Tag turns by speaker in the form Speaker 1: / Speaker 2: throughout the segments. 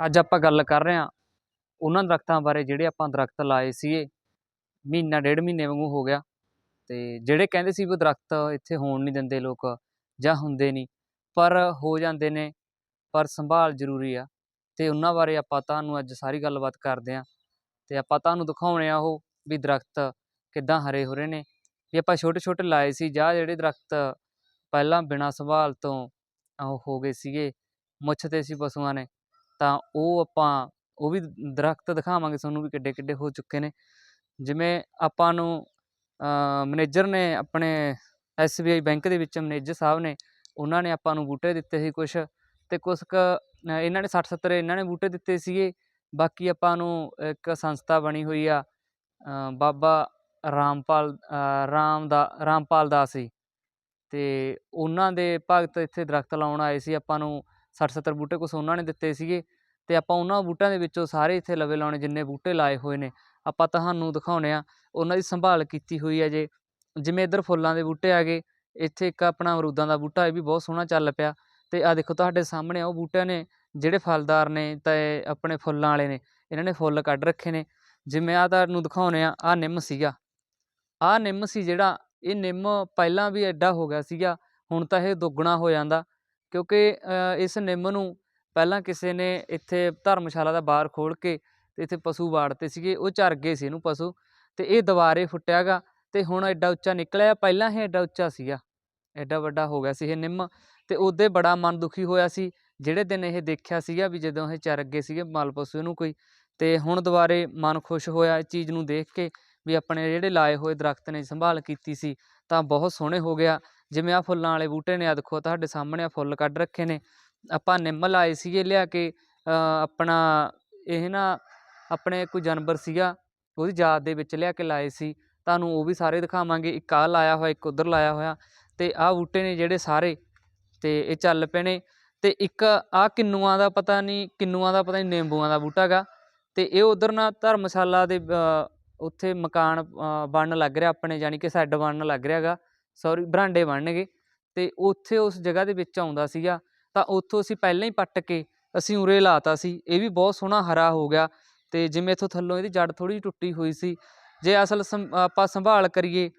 Speaker 1: ਅੱਜ ਆਪਾਂ ਗੱਲ ਕਰ ਰਹੇ ਹਾਂ ਉਹਨਾਂ ਦਰਖਤਾਂ ਬਾਰੇ ਜਿਹੜੇ ਆਪਾਂ ਦਰਖਤ ਲਾਏ ਸੀਗੇ, ਮਹੀਨਾ ਡੇਢ ਮਹੀਨੇ ਵਾਂਗੂ ਹੋ ਗਿਆ ਤੇ ਜਿਹੜੇ ਕਹਿੰਦੇ ਸੀ ਵੀ ਦਰਖਤ ਇੱਥੇ ਹੋਣ ਨਹੀਂ ਦਿੰਦੇ ਲੋਕ ਜਾਂ ਹੁੰਦੇ ਨਹੀਂ, ਪਰ ਹੋ ਜਾਂਦੇ ਨੇ, ਪਰ ਸੰਭਾਲ ਜ਼ਰੂਰੀ ਆ ਤੇ ਉਹਨਾਂ ਬਾਰੇ ਆਪਾਂ ਤੁਹਾਨੂੰ ਅੱਜ ਸਾਰੀ ਗੱਲਬਾਤ ਕਰਦੇ ਹਾਂ ਤੇ ਆਪਾਂ ਤੁਹਾਨੂੰ ਦਿਖਾਉਣੇ ਆ ਉਹ ਵੀ ਦਰਖਤ ਕਿੱਦਾਂ ਹਰੇ ਹੋ ਰਹੇ ਨੇ, ਵੀ ਆਪਾਂ ਛੋਟੇ ਛੋਟੇ ਲਾਏ ਸੀ ਜਾਂ ਜਿਹੜੇ ਦਰਖਤ ਪਹਿਲਾਂ ਬਿਨਾਂ ਸੰਭਾਲ ਤੋਂ ਉਹ ਹੋ ਗਏ ਸੀਗੇ, ਮੁੱਛ ਤੇ ਸੀ ਪਸ਼ੂਆਂ ਨੇ ਤਾਂ ਉਹ ਆਪਾਂ, ਉਹ ਵੀ ਦਰੱਖਤ ਦਿਖਾਵਾਂਗੇ ਤੁਹਾਨੂੰ ਵੀ ਕਿੱਡੇ ਕਿੱਡੇ ਹੋ ਚੁੱਕੇ ਨੇ। ਜਿਵੇਂ ਆਪਾਂ ਨੂੰ ਮੈਨੇਜਰ ਨੇ ਆਪਣੇ ਐੱਸ ਬੀ ਆਈ ਬੈਂਕ ਦੇ ਵਿੱਚ ਮੈਨੇਜਰ ਸਾਹਿਬ ਨੇ, ਉਹਨਾਂ ਨੇ ਆਪਾਂ ਨੂੰ ਬੂਟੇ ਦਿੱਤੇ ਸੀ ਕੁਛ ਅਤੇ ਕੁਛ ਕੁ ਇਹਨਾਂ ਨੇ ਸੱਠ ਸੱਤਰ ਇਹਨਾਂ ਨੇ ਬੂਟੇ ਦਿੱਤੇ ਸੀਗੇ। ਬਾਕੀ ਆਪਾਂ ਨੂੰ ਇੱਕ ਸੰਸਥਾ ਬਣੀ ਹੋਈ ਆ ਬਾਬਾ ਰਾਮਪਾਲ ਰਾਮ ਦਾ, ਰਾਮਪਾਲ ਦਾਸ ਜੀ। ਅਤੇ ਉਹਨਾਂ ਦੇ ਭਗਤ ਇੱਥੇ ਦਰੱਖਤ ਲਾਉਣ ਆਏ ਸੀ ਆਪਾਂ ਨੂੰ। 60 70 ਬੂਟੇ ਕੁਛ ਉਹਨਾਂ ਨੇ ਦਿੱਤੇ ਸੀਗੇ ਤੇ ਆਪਾਂ ਉਹਨਾਂ ਬੂਟਿਆਂ ਦੇ ਵਿੱਚੋਂ ਸਾਰੇ ਇੱਥੇ ਲਵੇ ਲਾਉਣੇ ਜਿੰਨੇ ਬੂਟੇ ਲਾਏ ਹੋਏ ਨੇ, ਆਪਾਂ ਤੁਹਾਨੂੰ ਦਿਖਾਉਣੇ ਆ ਉਹਨਾਂ ਦੀ ਸੰਭਾਲ ਕੀਤੀ ਹੋਈ ਹੈ ਜੇ, ਜਿਵੇਂ ਇੱਧਰ ਫੁੱਲਾਂ ਦੇ ਬੂਟੇ ਆ ਗਏ, ਇੱਥੇ ਇੱਕ ਆਪਣਾ ਅਮਰੂਦਾਂ ਦਾ ਬੂਟਾ ਇਹ ਵੀ ਬਹੁਤ ਸੋਹਣਾ ਚੱਲ ਪਿਆ ਤੇ ਆ ਦੇਖੋ ਤੁਹਾਡੇ ਸਾਹਮਣੇ ਉਹ ਬੂਟਿਆਂ ਨੇ ਜਿਹੜੇ ਫਲਦਾਰ ਨੇ ਤੇ ਆਪਣੇ ਫੁੱਲਾਂ ਵਾਲੇ ਨੇ, ਇਹਨਾਂ ਨੇ ਫੁੱਲ ਕੱਢ ਰੱਖੇ ਨੇ, ਜਿਵੇਂ ਆ ਤੁਹਾਨੂੰ ਦਿਖਾਉਣੇ ਆ ਆ ਨਿੰਮ ਸੀਗਾ ਆ ਨਿੰਮ ਸੀ ਜਿਹੜਾ ਇਹ ਨਿੰਮ ਪਹਿਲਾਂ ਵੀ ਐਡਾ ਹੋ ਗਿਆ ਸੀਗਾ, ਹੁਣ ਤਾਂ ਇਹ ਦੁੱਗਣਾ ਹੋ ਜਾਂਦਾ ਕਿਉਂਕਿ ਇਸ ਨਿੰਮ ਨੂੰ ਪਹਿਲਾਂ ਕਿਸੇ ਨੇ ਇੱਥੇ ਧਰਮਸ਼ਾਲਾ ਦਾ ਬਾਰ ਖੋਲ ਕੇ ਤੇ ਇੱਥੇ ਪਸ਼ੂ ਵਾੜਤੇ ਸੀਗੇ, ਉਹ ਚਰ ਗਏ ਸੀ ਇਹਨੂੰ ਪਸ਼ੂ ਤੇ ਇਹ ਦੁਬਾਰੇ ਫੁੱਟਿਆਗਾ ਤੇ ਹੁਣ ਐਡਾ ਉੱਚਾ ਨਿਕਲਿਆ, ਪਹਿਲਾਂ ਇਹ ਐਡਾ ਉੱਚਾ ਸੀਗਾ, ਐਡਾ ਵੱਡਾ ਹੋ ਗਿਆ ਸੀ ਇਹ ਨਿੰਮ ਤੇ ਉਹਦੇ ਬੜਾ ਮਨ ਦੁਖੀ ਹੋਇਆ ਸੀ, ਜਿਹੜੇ ਦਿਨ ਇਹ ਦੇਖਿਆ ਸੀਗਾ ਵੀ ਜਦੋਂ ਇਹ ਚਰ ਗਏ ਸੀਗੇ ਮਾਲ ਪਸ਼ੂ ਇਹਨੂੰ ਕੋਈ ਤੇ ਹੁਣ ਦੁਬਾਰੇ ਮਨ ਖੁਸ਼ ਹੋਇਆ ਇਸ ਚੀਜ਼ ਨੂੰ ਦੇਖ ਕੇ ਵੀ ਆਪਣੇ ਜਿਹੜੇ ਲਾਏ ਹੋਏ ਦਰਖਤ ਨੇ ਸੰਭਾਲ ਕੀਤੀ ਸੀ ਤਾਂ ਬਹੁਤ ਸੋਹਣੇ ਹੋ ਗਿਆ ਜਿਵੇਂ ਆਹ ਫੁੱਲਾਂ ਵਾਲੇ ਬੂਟੇ ਨੇ, ਆਹ ਦੇਖੋ ਤੁਹਾਡੇ ਸਾਹਮਣੇ ਆਹ ਫੁੱਲ ਕੱਢ ਰੱਖੇ ਨੇ। ਆਪਾਂ ਨਿੰਮ ਲਾਏ ਸੀਗੇ ਲਿਆ ਕੇ ਆਪਣਾ ਇਹ ਨਾ ਆਪਣੇ ਕੋਈ ਜਾਨਵਰ ਸੀਗਾ, ਉਹਦੀ ਯਾਦ ਦੇ ਵਿੱਚ ਲਿਆ ਕੇ ਲਾਏ ਸੀ। ਤੁਹਾਨੂੰ ਉਹ ਵੀ ਸਾਰੇ ਦਿਖਾਵਾਂਗੇ। ਇੱਕ ਆਹ ਲਾਇਆ ਹੋਇਆ, ਇੱਕ ਉਧਰ ਲਾਇਆ ਹੋਇਆ ਤੇ ਆਹ ਬੂਟੇ ਨੇ ਜਿਹੜੇ ਸਾਰੇ ਤੇ ਇਹ ਚੱਲ ਪਏ ਨੇ ਤੇ ਇੱਕ ਆਹ ਕਿੰਨੂਆਂ ਦਾ ਪਤਾ ਨਹੀਂ ਕਿੰਨੂਆਂ ਦਾ ਪਤਾ ਨਹੀਂ ਨਿੰਬੂਆਂ ਦਾ ਬੂਟਾ ਹੈਗਾ ਤੇ ਇਹ ਉਧਰ ਨਾ ਧਰਮਸ਼ਾਲਾ ਦੇ ਉੱਥੇ ਮਕਾਨ ਬਣਨ ਲੱਗ ਰਿਹਾ, ਆਪਣੇ ਯਾਨੀ ਕਿ ਸੈੱਡ ਬਣਨ ਲੱਗ ਰਿਹਾ ਹੈਗਾ ਸੌਰੀ, ਬਰਾਂਡੇ ਬਣਨਗੇ। ਤੇ ਉੱਥੇ ਉਸ ਜਗ੍ਹਾ ਦੇ ਵਿੱਚ ਆਉਂਦਾ ਸੀਗਾ। ਤਾਂ ਉੱਥੋਂ ਅਸੀਂ ਪਹਿਲਾਂ ਹੀ ਪੱਟ ਕੇ ਅਸੀਂ ਉਰੇ ਲਾਤਾ ਸੀ। ਇਹ ਵੀ ਬਹੁਤ ਸੋਹਣਾ ਹਰਾ ਹੋ ਗਿਆ ਤੇ ਜਿਵੇਂ ਇੱਥੋਂ ਥੱਲੋਂ ਇਹਦੀ ਜੜ ਥੋੜੀ ਟੁੱਟੀ ਹੋਈ ਸੀ। ਜੇ ਅਸਲ ਸੰ- ਆਪਾਂ ਸੰਭਾਲ ਕਰੀਏ,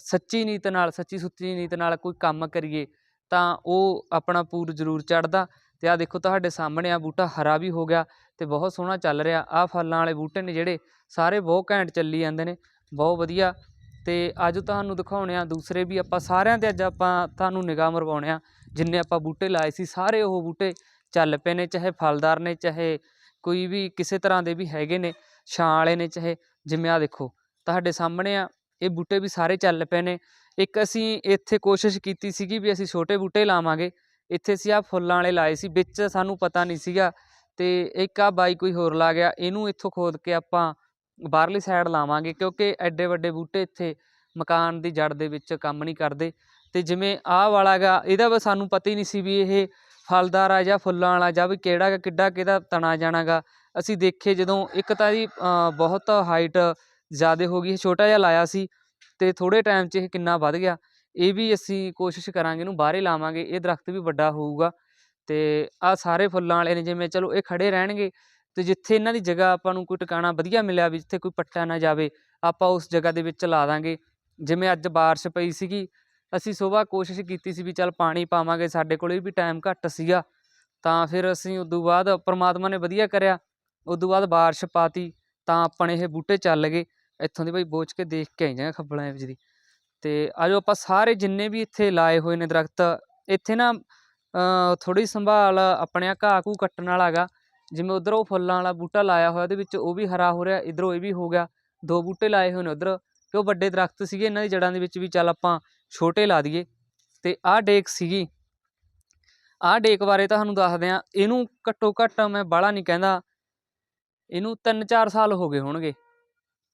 Speaker 1: ਸੱਚੀ ਨੀਤ ਨਾਲ, ਸੱਚੀ ਸੁੱਚੀ ਨੀਤ ਨਾਲ ਕੋਈ ਕੰਮ ਕਰੀਏ, ਤਾਂ ਉਹ ਆਪਣਾ ਪੂਰ ਜ਼ਰੂਰ ਚੜਦਾ ਤੇ ਆ ਦੇਖੋ ਤੁਹਾਡੇ ਸਾਹਮਣੇ ਆ ਬੂਟਾ ਹਰਾ ਵੀ ਹੋ ਗਿਆ ਤੇ ਬਹੁਤ ਸੋਹਣਾ ਚੱਲ ਰਿਹਾ। ਆ ਫਲਾਂ ਵਾਲੇ ਬੂਟੇ ਨੇ ਜਿਹੜੇ ਸਾਰੇ ਬਹੁਤ ਘੈਂਟ ਚੱਲੀ ਜਾਂਦੇ ਨੇ। ਬਹੁਤ ਵਧੀਆ। ਅਤੇ ਅੱਜ ਤੁਹਾਨੂੰ ਦਿਖਾਉਣੇ ਆ ਦੂਸਰੇ ਵੀ ਆਪਾਂ ਸਾਰਿਆਂ ਤੇ ਅੱਜ ਆਪਾਂ ਤੁਹਾਨੂੰ ਨਿਗਾਹ ਮਰਵਾਉਣੇ ਆ। ਜਿੰਨੇ ਆਪਾਂ ਬੂਟੇ ਲਾਏ ਸੀ, ਸਾਰੇ ਉਹ ਬੂਟੇ ਚੱਲ ਪਏ ਨੇ, ਚਾਹੇ ਫਲਦਾਰ ਨੇ, ਚਾਹੇ ਕੋਈ ਵੀ ਕਿਸੇ ਤਰ੍ਹਾਂ ਦੇ ਵੀ ਹੈਗੇ ਨੇ, ਛਾਂ ਵਾਲੇ ਨੇ, ਚਾਹੇ ਜਿਵੇਂ ਆਹ ਦੇਖੋ, ਤੁਹਾਡੇ ਸਾਹਮਣੇ ਆ, ਇਹ ਬੂਟੇ ਵੀ ਸਾਰੇ ਚੱਲ ਪਏ ਨੇ। ਇੱਕ ਅਸੀਂ ਇੱਥੇ ਕੋਸ਼ਿਸ਼ ਕੀਤੀ ਸੀਗੀ ਵੀ ਅਸੀਂ ਛੋਟੇ ਬੂਟੇ ਲਾਵਾਂਗੇ। ਇੱਥੇ ਅਸੀਂ ਆ ਫੁੱਲਾਂ ਵਾਲੇ ਲਾਏ ਸੀ, ਵਿੱਚ ਸਾਨੂੰ ਪਤਾ ਨਹੀਂ ਸੀਗਾ ਤੇ ਇੱਕ ਆ ਬਾਈ ਕੋਈ ਹੋਰ ਲਾ ਗਿਆ, ਇਹਨੂੰ ਇੱਥੋਂ ਖੋਦ ਕੇ ਆਪਾਂ ਬਾਹਰਲੀ ਸਾਈਡ ਲਾਵਾਂਗੇ ਕਿਉਂਕਿ ਐਡੇ ਵੱਡੇ ਬੂਟੇ ਇੱਥੇ ਮਕਾਨ ਦੀ ਜੜ ਦੇ ਵਿੱਚ ਕੰਮ ਨਹੀਂ ਕਰਦੇ। ਅਤੇ ਜਿਵੇਂ ਆਹ ਵਾਲਾ ਗਾ ਇਹਦਾ ਵੀ ਸਾਨੂੰ ਪਤਾ ਹੀ ਨਹੀਂ ਸੀ ਵੀ ਇਹ ਫਲਦਾਰ ਆ ਜਾਂ ਫੁੱਲਾਂ ਵਾਲਾ ਜਾਂ ਵੀ ਕਿਹੜਾ ਗਾ, ਕਿੱਡਾ ਕਿਹਦਾ ਤਣਾ ਜਾਣਾ ਗਾ। ਅਸੀਂ ਦੇਖੇ ਜਦੋਂ ਇੱਕ ਤਾਂ ਜੀ ਬਹੁਤ ਹਾਈਟ ਜ਼ਿਆਦਾ ਹੋ ਗਈ ਇਹ ਛੋਟਾ ਜਿਹਾ ਲਾਇਆ ਸੀ ਅਤੇ ਥੋੜ੍ਹੇ ਟਾਈਮ 'ਚ ਇਹ ਕਿੰਨਾ ਵੱਧ ਗਿਆ। ਇਹ ਵੀ ਅਸੀਂ ਕੋਸ਼ਿਸ਼ ਕਰਾਂਗੇ ਇਹਨੂੰ ਬਾਹਰੇ ਲਾਵਾਂਗੇ ਇਹ ਦਰਖਤ ਵੀ ਵੱਡਾ ਹੋਊਗਾ। ਅਤੇ ਆਹ ਸਾਰੇ ਫੁੱਲਾਂ ਵਾਲੇ ਨੇ ਜਿਵੇਂ ਚਲੋ ਇਹ ਖੜੇ ਰਹਿਣਗੇ ਤੇ ਜਿੱਥੇ ਇਹਨਾਂ ਦੀ ਜਗ੍ਹਾ ਆਪਾਂ ਨੂੰ ਕੋਈ ਟਿਕਾਣਾ ਵਧੀਆ ਮਿਲਿਆ ਵੀ ਜਿੱਥੇ ਕੋਈ ਪੱਟਾ ਨਾ ਜਾਵੇ, ਆਪਾਂ ਉਸ ਜਗ੍ਹਾ ਦੇ ਵਿੱਚ ਲਾ ਦਾਂਗੇ। ਜਿਵੇਂ ਅੱਜ ਬਾਰਿਸ਼ ਪਈ ਸੀਗੀ, ਅਸੀਂ ਸਵੇਰ ਕੋਸ਼ਿਸ਼ ਕੀਤੀ ਸੀ ਵੀ ਚੱਲ ਪਾਣੀ ਪਾਵਾਂਗੇ, ਸਾਡੇ ਕੋਲੇ ਵੀ ਟਾਈਮ ਘੱਟ ਸੀਗਾ। ਤਾਂ ਫਿਰ ਅਸੀਂ ਉਦੋਂ ਬਾਅਦ ਪ੍ਰਮਾਤਮਾ ਨੇ ਵਧੀਆ ਕਰਿਆ। ਉਦੋਂ ਬਾਅਦ ਬਾਰਿਸ਼ ਪਾਤੀ, ਤਾਂ ਆਪਣੇ ਇਹ ਬੂਟੇ ਚੱਲ ਗਏ। ਇੱਥੋਂ ਦੀ ਬਈ ਬੋਚ ਕੇ ਦੇਖ ਕੇ ਆਈ ਜਾਂ ਖੱਬਲਾਂ ਵਿੱਚ ਦੀ ਤੇ ਆਜੋ ਆਪਾਂ ਸਾਰੇ ਜਿੰਨੇ ਵੀ ਇੱਥੇ ਲਾਏ ਹੋਏ ਨੇ ਦਰਖਤ, ਇੱਥੇ ਨਾ ਥੋੜੀ ਸੰਭਾਲ ਆਪਣੇ ਘਾਹ ਘੂ ਕੱਟਣ ਵਾਲਾ ਹੈਗਾ। ਜਿਵੇਂ ਉਧਰ ਉਹ ਫੁੱਲਾਂ ਵਾਲਾ ਬੂਟਾ ਲਾਇਆ ਹੋਇਆ, ਉਹਦੇ ਵਿੱਚ ਉਹ ਵੀ ਹਰਾ ਹੋ ਰਿਹਾ, ਇਧਰੋਂ ਇਹ ਵੀ ਹੋ ਗਿਆ। ਦੋ ਬੂਟੇ ਲਾਏ ਹੋਏ ਨੇ ਉਧਰ ਕਿ ਉਹ ਵੱਡੇ ਦਰਖਤ ਸੀਗੇ, ਇਹਨਾਂ ਦੀ ਜੜਾਂ ਦੇ ਵਿੱਚ ਵੀ ਚੱਲ ਆਪਾਂ ਛੋਟੇ ਲਾ ਦਈਏ। ਤੇ ਆਹ ਡੇਕ ਸੀਗੀ। ਆਹ ਡੇਕ ਬਾਰੇ ਤੁਹਾਨੂੰ ਦੱਸਦੇ ਆ ਇਹਨੂੰ ਘੱਟੋ ਘੱਟ ਮੈਂ ਬਾਹਲਾ ਨਹੀਂ ਕਹਿੰਦਾ, ਇਹਨੂੰ 3-4 ਸਾਲ ਹੋ ਗਏ ਹੋਣਗੇ।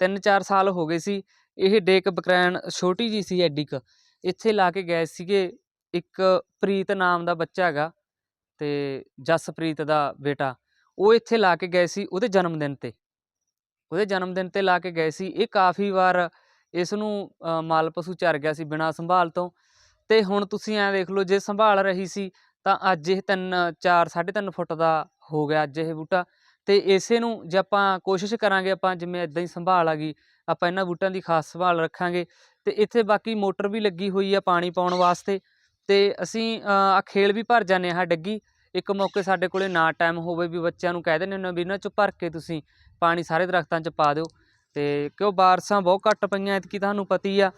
Speaker 1: 3-4 ਸਾਲ ਹੋ ਗਏ ਸੀ, ਇਹ ਡੇਕ ਬਕਰੈਨ ਛੋਟੀ ਜੀ ਸੀ ਐਡੀ ਕੁ। ਇੱਥੇ ਲਾ ਕੇ ਗਏ ਸੀਗੇ, ਇੱਕ ਪ੍ਰੀਤ ਨਾਮ ਦਾ ਬੱਚਾ ਹੈਗਾ, ਤੇ ਜਸਪ੍ਰੀਤ ਦਾ ਬੇਟਾ। ਉਹ ਇੱਥੇ ਲਾ ਕੇ ਗਏ ਸੀ ਉਹਦੇ ਜਨਮ ਦਿਨ ਤੇ। ਉਹਦੇ ਜਨਮ ਦਿਨ ਤੇ ਲਾ ਕੇ ਗਏ ਸੀ। ਇਹ ਕਾਫੀ ਵਾਰ ਇਸ ਨੂੰ ਮਾਲ ਪਸ਼ੂ ਚਰ ਗਿਆ ਸੀ ਬਿਨਾਂ ਸੰਭਾਲ ਤੋਂ। ਤੇ ਹੁਣ ਤੁਸੀਂ ਐਂ ਦੇਖ ਲਓ, ਜੇ ਸੰਭਾਲ ਰਹੀ ਸੀ, ਤਾਂ ਅੱਜ ਇਹ 3 4 3.5 ਫੁੱਟ ਦਾ ਹੋ ਗਿਆ ਅੱਜ ਇਹ ਬੂਟਾ। ਤੇ ਇਸੇ ਨੂੰ ਜੇ ਆਪਾਂ ਕੋਸ਼ਿਸ਼ ਕਰਾਂਗੇ, ਆਪਾਂ ਜਿਵੇਂ ਇਦਾਂ ਹੀ ਸੰਭਾਲ ਆ ਗਈ, ਆਪਾਂ ਇਹਨਾਂ ਬੂਟਿਆਂ ਦੀ ਖਾਸ ਸੰਭਾਲ ਰੱਖਾਂਗੇ। ਤੇ ਇੱਥੇ ਬਾਕੀ ਮੋਟਰ ਵੀ ਲੱਗੀ ਹੋਈ ਆ ਪਾਣੀ ਪਾਉਣ ਵਾਸਤੇ। ਤੇ ਅਸੀਂ ਅਖੇਲ ਵੀ ਭਰ ਜਾਂਦੇ ਹਾਂ ਡੱਗੀ। ਇੱਕ ਮੌਕੇ ਸਾਡੇ ਕੋਲੇ ਨਾ ਟਾਈਮ ਹੋਵੇ ਵੀ ਬੱਚਿਆਂ ਨੂੰ ਕਹਿ ਦਿੰਦੇ ਹੁੰਦੇ ਵੀ ਇਹਨਾਂ 'ਚ ਭਰ ਕੇ ਤੁਸੀਂ ਪਾਣੀ ਸਾਰੇ ਦਰਖਤਾਂ 'ਚ ਪਾ ਦਿਓ। ਤੇ ਕਿਉਂ ਬਾਰਸਾਂ ਬਹੁਤ ਘੱਟ ਪਈਆਂ ਐਤਕੀ ਤੁਹਾਨੂੰ ਪਤੀ ਆ।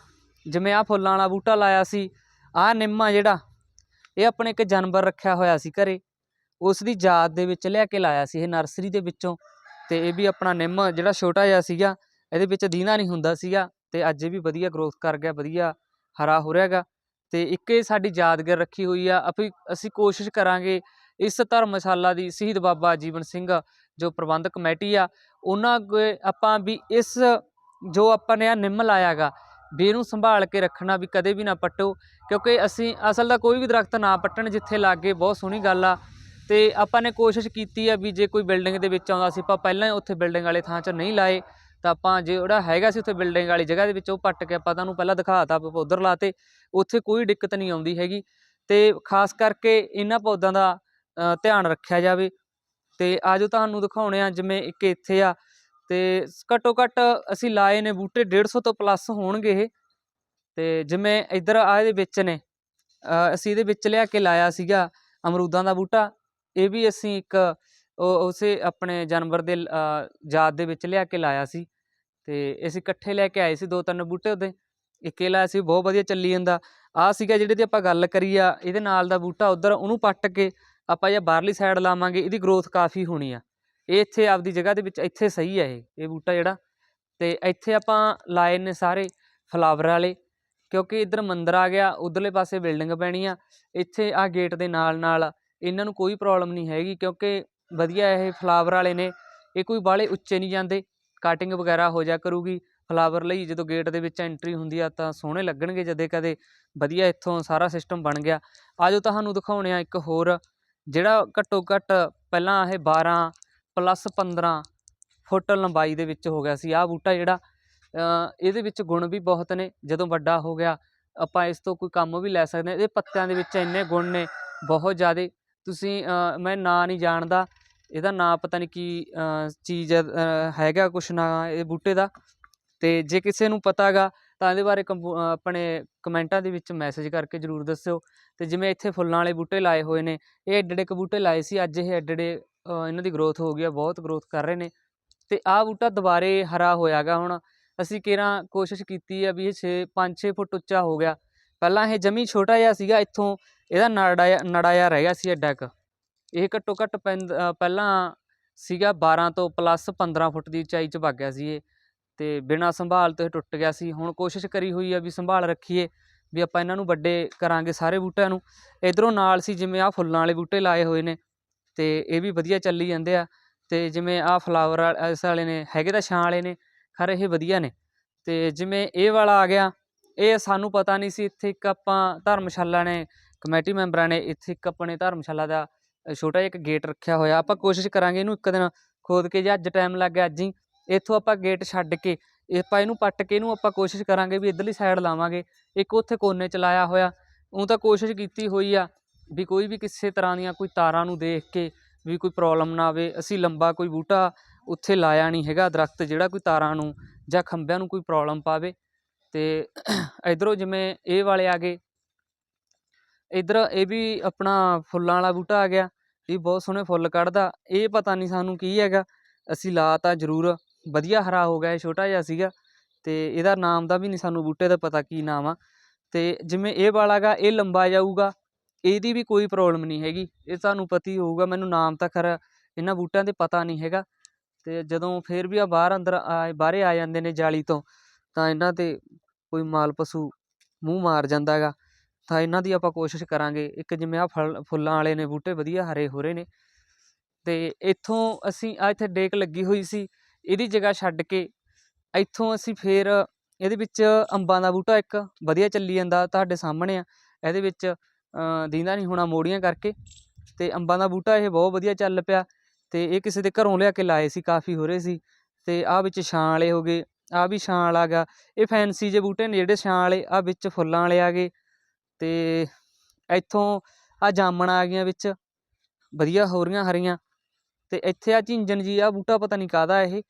Speaker 1: ਜਿਵੇਂ ਆ ਫੁੱਲਾਂ ਵਾਲਾ ਬੂਟਾ ਲਾਇਆ ਸੀ, ਆਹ ਨਿੰਮ ਆ ਜਿਹੜਾ, ਇਹ ਆਪਣੇ ਇੱਕ ਜਾਨਵਰ ਰੱਖਿਆ ਹੋਇਆ ਸੀ ਘਰੇ। ਉਸ ਦੀ ਯਾਦ ਦੇ ਵਿੱਚ ਲਿਆ ਕੇ ਲਾਇਆ ਸੀ ਇਹ ਨਰਸਰੀ ਦੇ ਵਿੱਚੋਂ। ਤੇ ਇਹ ਵੀ ਆਪਣਾ ਨਿੰਮ ਜਿਹੜਾ ਛੋਟਾ ਜਿਹਾ ਸੀਗਾ, ਇਹਦੇ ਵਿੱਚ ਦੀਨਾ ਨਹੀਂ ਹੁੰਦਾ ਸੀਗਾ। ਤੇ ਅੱਜ ਇਹ ਵੀ ਵਧੀਆ ਗਰੋਥ ਕਰ ਗਿਆ, ਵਧੀਆ ਹਰਾ ਹੋ ਰਿਹਾਗਾ ਤੇ ਇੱਕ ਇਹ ਸਾਡੀ ਯਾਦਗਾਰ ਰੱਖੀ ਹੋਈ ਆ, ਆਪੀ ਅਸੀਂ ਕੋਸ਼ਿਸ਼ ਕਰਾਂਗੇ ਇਸ ਧਰਮਸ਼ਾਲਾ ਦੀ ਸ਼ਹੀਦ ਬਾਬਾ ਜੀਵਨ ਸਿੰਘ ਜੋ ਪ੍ਰਬੰਧਕ ਕਮੇਟੀ ਆ, ਉਹਨਾਂ ਅੱਗੇ ਆਪਾਂ ਵੀ ਇਸ ਜੋ ਆਪਾਂ ਨੇ ਆ ਨਿੰਮ ਲਾਇਆਗਾ ਵੀ ਇਹਨੂੰ ਸੰਭਾਲ ਕੇ ਰੱਖਣਾ ਵੀ ਕਦੇ ਵੀ ਨਾ ਪੱਟੋ, ਕਿਉਂਕਿ ਅਸੀਂ ਅਸਲ ਦਾ ਕੋਈ ਵੀ ਦਰਖਤ ਨਾ ਪੱਟਣ ਜਿੱਥੇ ਲੱਗੇ ਬਹੁਤ ਸੋਹਣੀ ਗੱਲ ਆ, ਤੇ ਆਪਾਂ ਨੇ ਕੋਸ਼ਿਸ਼ ਕੀਤੀ ਆ ਵੀ ਜੇ ਕੋਈ ਬਿਲਡਿੰਗ ਦੇ ਵਿੱਚ ਆਉਂਦਾ ਸੀ, ਆਪਾਂ ਪਹਿਲਾਂ ਹੀ ਉੱਥੇ ਬਿਲਡਿੰਗ ਵਾਲੇ ਥਾਂ 'ਚ ਨਹੀਂ ਲਾਏ, ਤਾਂ ਆਪਾਂ ਜਿਹੜਾ ਹੈਗਾ ਸੀ ਉੱਥੇ ਬਿਲਡਿੰਗ ਵਾਲੀ ਜਗ੍ਹਾ ਦੇ ਵਿੱਚ ਉਹ ਪੱਟ ਕੇ ਆਪਾਂ ਤੁਹਾਨੂੰ ਪਹਿਲਾਂ ਦਿਖਾਤਾ, ਆਪਾਂ ਉਧਰ ਲਾਤੇ, ਉੱਥੇ ਕੋਈ ਦਿੱਕਤ ਨਹੀਂ ਆਉਂਦੀ ਹੈਗੀ, ਤੇ ਖਾਸ ਕਰਕੇ ਇਹਨਾਂ ਪੌਦਾਂ ਦਾ ਧਿਆਨ ਰੱਖਿਆ ਜਾਵੇ। ਤੇ ਆਜੋ ਤੁਹਾਨੂੰ ਦਿਖਾਉਣੇ ਆ ਜਿਵੇਂ ਇੱਕ ਇੱਥੇ ਆ, ਤੇ ਘੱਟੋ ਘੱਟ ਅਸੀਂ ਲਾਏ ਨੇ ਬੂਟੇ 150 ਤੋਂ ਪਲੱਸ ਹੋਣਗੇ ਇਹ। ਤੇ ਜਿਵੇਂ ਇੱਧਰ ਆ ਇਹਦੇ ਵਿੱਚ ਨੇ ਅਸੀਂ ਇਹਦੇ ਵਿੱਚ ਲਿਆ ਕੇ ਲਾਇਆ ਸੀਗਾ ਅਮਰੂਦਾਂ ਦਾ ਬੂਟਾ। ਇਹ ਵੀ ਅਸੀਂ ਇੱਕ ਉਹ, ਉਸੇ ਆਪਣੇ ਜਾਨਵਰ ਦੇ ਲ- ਯਾਦ ਦੇ ਵਿੱਚ ਲਿਆ ਕੇ ਲਾਇਆ ਸੀ। ਤੇ ਅਸੀਂ ਇਕੱਠੇ ਲੈ ਕੇ ਆਏ ਸੀ ਦੋ ਤਿੰਨ ਬੂਟੇ ਉਹਦੇ। ਇੱਕ ਇਹ ਲਾਇਆ ਸੀ, ਬਹੁਤ ਵਧੀਆ ਚੱਲੀ ਜਾਂਦਾ। ਆ ਸੀਗਾ ਜਿਹੜੇ ਦੀ ਆਪਾਂ ਗੱਲ ਕਰੀ ਆ, ਇਹਦੇ ਨਾਲ ਦਾ ਬੂਟਾ ਉਧਰ ਉਹਨੂੰ ਪੱਟ ਕੇ ਆਪਾਂ ਜੇ ਬਾਹਰਲੀ ਸਾਈਡ ਲਾਵਾਂਗੇ, ਇਹਦੀ ਗਰੋਥ ਕਾਫੀ ਹੋਣੀ ਆ। ਇਹ ਇੱਥੇ ਆਪਦੀ ਜਗ੍ਹਾ ਦੇ ਵਿੱਚ ਇੱਥੇ ਸਹੀ ਹੈ ਇਹ ਇਹ ਬੂਟਾ ਜਿਹੜਾ। ਤੇ ਇੱਥੇ ਆਪਾਂ ਲਾਏ ਨੇ ਸਾਰੇ ਫਲਾਵਰ ਵਾਲੇ, ਕਿਉਂਕਿ ਇੱਧਰ ਮੰਦਰ ਆ ਗਿਆ, ਉਧਰਲੇ ਪਾਸੇ ਬਿਲਡਿੰਗ ਪੈਣੀ ਆ। ਇੱਥੇ ਆ ਗੇਟ ਦੇ ਨਾਲ ਨਾਲ ਇਹਨਾਂ ਨੂੰ ਕੋਈ ਪ੍ਰੋਬਲਮ ਨਹੀਂ ਹੈਗੀ, ਕਿਉਂਕਿ ਵਧੀਆ ਇਹ ਫਲਾਵਰ ਵਾਲੇ ਨੇ। ਇਹ ਕੋਈ ਬਾਹਲੇ ਉੱਚੇ ਨਹੀਂ ਜਾਂਦੇ ਕਟਿੰਗ ਵਗੈਰਾ ਹੋ ਜਾ ਕਰੂਗੀ। ਫਲਾਵਰ ਲਈ ਜਦੋਂ ਗੇਟ ਦੇ ਵਿੱਚ ਐਂਟਰੀ ਹੁੰਦੀ ਆ ਤਾਂ ਸੋਹਣੇ ਲੱਗਣਗੇ ਜਦੇ ਕਦੇ। ਵਧੀਆ ਇੱਥੋਂ ਸਾਰਾ ਸਿਸਟਮ ਬਣ ਗਿਆ। ਆਜੋ ਤੁਹਾਨੂੰ ਦਿਖਾਉਣੇ ਆ ਇੱਕ ਹੋਰ ਜਿਹੜਾ ਘੱਟੋ ਘੱਟ ਪਹਿਲਾਂ ਇਹ 12 ਪਲੱਸ 15 ਫੁੱਟ ਲੰਬਾਈ ਦੇ ਵਿੱਚ ਹੋ ਗਿਆ ਸੀ, ਆਹ ਬੂਟਾ ਜਿਹੜਾ ਇਹਦੇ ਵਿੱਚ ਗੁਣ ਵੀ ਬਹੁਤ ਨੇ, ਜਦੋਂ ਵੱਡਾ ਹੋ ਗਿਆ ਆਪਾਂ ਇਸ ਤੋਂ ਕੋਈ ਕੰਮ ਵੀ ਲੈ ਸਕਦੇ ਹਾਂ, ਇਹਦੇ ਪੱਤਿਆਂ ਦੇ ਵਿੱਚ ਇੰਨੇ ਗੁਣ ਨੇ, ਬਹੁਤ ਜ਼ਿਆਦੇ, ਤੁਸੀਂ ਮੈਂ ਨਾਂ ਨਹੀਂ ਜਾਣਦਾ, ਇਹਦਾ ਨਾਂ ਪਤਾ ਨਹੀਂ ਕੀ ਚੀਜ਼ ਹੈਗਾ ਕੁਛ ਨਾ ਇਹ ਬੂਟੇ ਦਾ ਅਤੇ ਜੇ ਕਿਸੇ ਨੂੰ ਪਤਾ ਗਾ ਤਾਂ ਇਹਦੇ ਬਾਰੇ ਕੰਪੂ- ਆਪਣੇ ਕਮੈਂਟਾਂ ਦੇ ਵਿੱਚ ਮੈਸੇਜ ਕਰਕੇ ਜਰੂਰ ਦੱਸਿਓ। ਤੇ ਜਿਵੇਂ ਇੱਥੇ ਫੁੱਲਾਂ ਵਾਲੇ ਬੂਟੇ ਲਾਏ ਹੋਏ ਨੇ, ਇਹ ਐਡੇ ਏਡੇ ਕੁ ਬੂਟੇ ਲਾਏ ਸੀ, ਅੱਜ ਇਹ ਐਡੇ ਏਡੇ ਇਹਨਾਂ ਦੀ ਗਰੋਥ ਹੋ ਗਈ ਆ, ਬਹੁਤ ਗਰੋਥ ਕਰ ਰਹੇ ਨੇ। ਤੇ ਆਹ ਬੂਟਾ ਦੁਬਾਰੇ ਹਰਾ ਹੋਇਆਗਾ ਹੁਣ। ਅਸੀਂ ਕਿਹੜਾ ਕੋਸ਼ਿਸ਼ ਕੀਤੀ ਆ ਵੀ ਇਹ 6 5-6 ਫੁੱਟ ਉੱਚਾ ਹੋ ਗਿਆ। ਪਹਿਲਾਂ ਇਹ ਜਮੀ ਛੋਟਾ ਜਿਹਾ ਸੀਗਾ, ਇੱਥੋਂ ਇਹਦਾ ਨੜਾਇਆ ਜਿਹਾ- ਨੜਾ ਜਿਹਾ ਰਹਿ ਗਿਆ ਸੀ ਐਡਾ ਕੁ। ਇਹ ਘੱਟੋ ਘੱਟ ਪੈਂਦ- ਪਹਿਲਾਂ ਸੀਗਾ 12 ਤੋਂ ਪਲੱਸ 15 ਫੁੱਟ ਦੀ ਉਚਾਈ 'ਚ ਵਗ ਗਿਆ ਸੀ ਇਹ। ਤੇ ਬਿਨਾਂ ਸੰਭਾਲ ਤੋਂ ਇਹ ਟੁੱਟ ਗਿਆ ਸੀ। ਹੁਣ ਕੋਸ਼ਿਸ਼ ਕਰੀ ਹੋਈ ਆ ਵੀ ਸੰਭਾਲ ਰੱਖੀਏ, ਵੀ ਆਪਾਂ ਇਹਨਾਂ ਨੂੰ ਵੱਡੇ ਕਰਾਂਗੇ ਸਾਰੇ ਬੂਟਿਆਂ ਨੂੰ। ਇਧਰੋਂ ਨਾਲ ਸੀ ਜਿਵੇਂ ਆ ਫੁੱਲਾਂ ਵਾਲੇ ਬੂਟੇ ਲਾਏ ਹੋਏ ਨੇ, ਤੇ ਇਹ ਵੀ ਵਧੀਆ ਚੱਲੀ ਜਾਂਦੇ ਆ। ਤੇ ਜਿਵੇਂ ਆ ਫਲਾਵਰ ਇਸ ਵਾਲੇ ਨੇ, ਹੈਗੇ ਤਾਂ ਛਾਂ ਵਾਲੇ ਨੇ, ਖਰ ਇਹ ਵਧੀਆ ਨੇ। ਤੇ ਜਿਵੇਂ ਇਹ ਵਾਲਾ ਆ ਗਿਆ, ਇਹ ਸਾਨੂੰ ਪਤਾ ਨਹੀਂ ਸੀ, ਇੱਥੇ ਇੱਕ ਆਪਾਂ ਧਰਮਸ਼ਾਲਾ ਨੇ, ਕਮੇਟੀ ਮੈਂਬਰਾਂ ਨੇ ਇੱਥੇ ਇੱਕ ਆਪਣੇ ਧਰਮਸ਼ਾਲਾ ਦਾ ਛੋਟਾ ਜਿਹਾ ਇੱਕ ਗੇਟ ਰੱਖਿਆ ਹੋਇਆ। ਆਪਾਂ ਕੋਸ਼ਿਸ਼ ਕਰਾਂਗੇ ਇਹਨੂੰ ਇੱਕ ਦਿਨ ਖੋਦ ਕੇ, ਜੇ ਅੱਜ ਟਾਈਮ ਲੱਗ ਗਿਆ, ਅੱਜ ਹੀ ਇੱਥੋਂ ਆਪਾਂ ਗੇਟ ਛੱਡ ਕੇ ਇਹ ਆਪਾਂ ਇਹਨੂੰ ਪੱਟ ਕੇ ਇਹਨੂੰ ਆਪਾਂ ਕੋਸ਼ਿਸ਼ ਕਰਾਂਗੇ ਵੀ ਇੱਧਰਲੀ ਸਾਈਡ ਲਾਵਾਂਗੇ। ਇੱਕ ਉੱਥੇ ਕੋਨੇ ਚ ਲਾਇਆ ਹੋਇਆ ਉਹ ਤਾਂ ਕੋਸ਼ਿਸ਼ ਕੀਤੀ ਹੋਈ ਆ ਵੀ ਕੋਈ ਵੀ ਕਿਸੇ ਤਰ੍ਹਾਂ ਦੀਆਂ ਕੋਈ ਤਾਰਾਂ ਨੂੰ ਦੇਖ ਕੇ ਵੀ ਕੋਈ ਪ੍ਰੋਬਲਮ ਨਾ ਆਵੇ। ਅਸੀਂ ਲੰਬਾ ਕੋਈ ਬੂਟਾ ਉੱਥੇ ਲਾਇਆ ਨਹੀਂ ਹੈਗਾ, ਦਰਖਤ ਜਿਹੜਾ ਕੋਈ ਤਾਰਾਂ ਨੂੰ ਜਾਂ ਖੰਭਿਆਂ ਨੂੰ ਕੋਈ ਪ੍ਰੋਬਲਮ ਪਾਵੇ। ਤੇ ਇਧਰੋਂ ਜਿਵੇਂ ਇਹ ਵਾਲੇ ਆ ਗਏ, ਇਧਰ ਇਹ ਵੀ ਆਪਣਾ ਫੁੱਲਾਂ ਵਾਲਾ ਬੂਟਾ ਆ ਗਿਆ, ਇਹ ਬਹੁਤ ਸੋਹਣੇ ਫੁੱਲ ਕੱਢਦਾ। ਇਹ ਪਤਾ ਨਹੀਂ ਸਾਨੂੰ ਕੀ ਹੈਗਾ, ਅਸੀਂ ਲਾ ਤਾਂ ਜ਼ਰੂਰ। ਵਧੀਆ ਹਰਾ ਹੋ ਗਿਆ ਛੋਟਾ ਜਿਹਾ ਸੀਗਾ ਤੇ ਇਹਦਾ ਨਾਮ ਦਾ ਵੀ ਨਹੀਂ ਸਾਨੂੰ ਬੂਟੇ ਦਾ ਪਤਾ ਕੀ ਨਾਮ ਆ। ਤੇ ਜਿਵੇਂ ਇਹ ਵਾਲਾ ਗਾ, ਇਹ ਲੰਬਾ ਜਾਊਗਾ, ਇਹਦੀ ਵੀ ਕੋਈ ਪ੍ਰੋਬਲਮ ਨਹੀਂ ਹੈਗੀ, ਇਹ ਤੁਹਾਨੂੰ ਪਤੀ ਹੋਊਗਾ, ਮੈਨੂੰ ਨਾਮ ਤਾਂ ਖਰ ਇਹਨਾਂ ਬੂਟਿਆਂ ਦੇ ਪਤਾ ਨਹੀਂ ਹੈਗਾ। ਤੇ ਜਦੋਂ ਫੇਰ ਵੀ ਆ ਬਾਹਰ ਅੰਦਰ ਆ ਬਾਹਰੇ ਆ ਜਾਂਦੇ ਨੇ ਜਾਲੀ ਤੋਂ, ਤਾਂ ਇਹਨਾਂ ਤੇ ਕੋਈ ਮਾਲ ਪਸ਼ੂ ਮੂੰਹ ਮਾਰ ਜਾਂਦਾ ਹੈਗਾ ਤਾਂ ਇਹਨਾਂ ਦੀ ਆਪਾਂ ਕੋਸ਼ਿਸ਼ ਕਰਾਂਗੇ, ਇੱਕ ਜਿਵੇਂ ਆ ਫਲ, ਫੁੱਲਾਂ ਵਾਲੇ ਨੇ ਬੂਟੇ ਵਧੀਆ ਹਰੇ ਹੋ ਰਹੇ ਨੇ। ਤੇ ਇੱਥੋਂ ਅਸੀਂ ਆ ਇੱਥੇ ਡੇਕ ਲੱਗੀ ਹੋਈ ਸੀ ਇਹਦੀ ਜਗ੍ਹਾ ਛੱਡ ਕੇ ਇੱਥੋਂ ਅਸੀਂ ਫੇਰ ਇਹਦੇ ਵਿੱਚ ਅੰਬਾਂ ਦਾ ਬੂਟਾ ਇੱਕ ਵਧੀਆ ਚੱਲੀ ਜਾਂਦਾ ਤੁਹਾਡੇ ਸਾਹਮਣੇ ਆ। ਇਹਦੇ ਵਿੱਚ ਅ, ਦੀਂਦਾ ਨਹੀਂ ਹੋਣਾ ਮੋੜੀਆਂ ਕਰਕੇ ਤੇ ਅੰਬਾਂ ਦਾ ਬੂਟਾ ਇਹ ਬਹੁਤ ਵਧੀਆ ਚੱਲ ਪਿਆ ਤੇ ਇਹ ਕਿਸੇ ਦੇ ਘਰੋਂ ਲਿਆ ਕੇ ਲਾਏ ਸੀ ਕਾਫੀ ਹੋ ਰਹੇ ਸੀ ਤੇ ਆ ਵਿੱਚ ਛਾਂ ਵਾਲੇ ਹੋ ਗਏ ਆ ਵੀ ਛਾਂ ਵਾਲਾ ਗਾ। ਇਹ ਫੈਂਸੀ ਜੇ ਬੂਟੇ ਨੇ ਜਿਹੜੇ ਛਾਂ ਵਾਲੇ ਆ ਵਿੱਚ ਫੁੱਲਾਂ ਵਾਲੇ ਆ ਗਏ ਤੇ ਇੱਥੋਂ ਆ ਜਾਮਣ ਆ ਗਈਆਂ ਵਿੱਚ ਵਧੀਆ ਹੋ ਰਹੀਆਂ ਹਰੀਆਂ। ਤੇ ਇੱਥੇ ਆ ਝਿੰਜਨ ਜੀ ਆ, ਬੂਟਾ ਪਤਾ ਨਹੀਂ ਕਾਹਦਾ ਇਹ,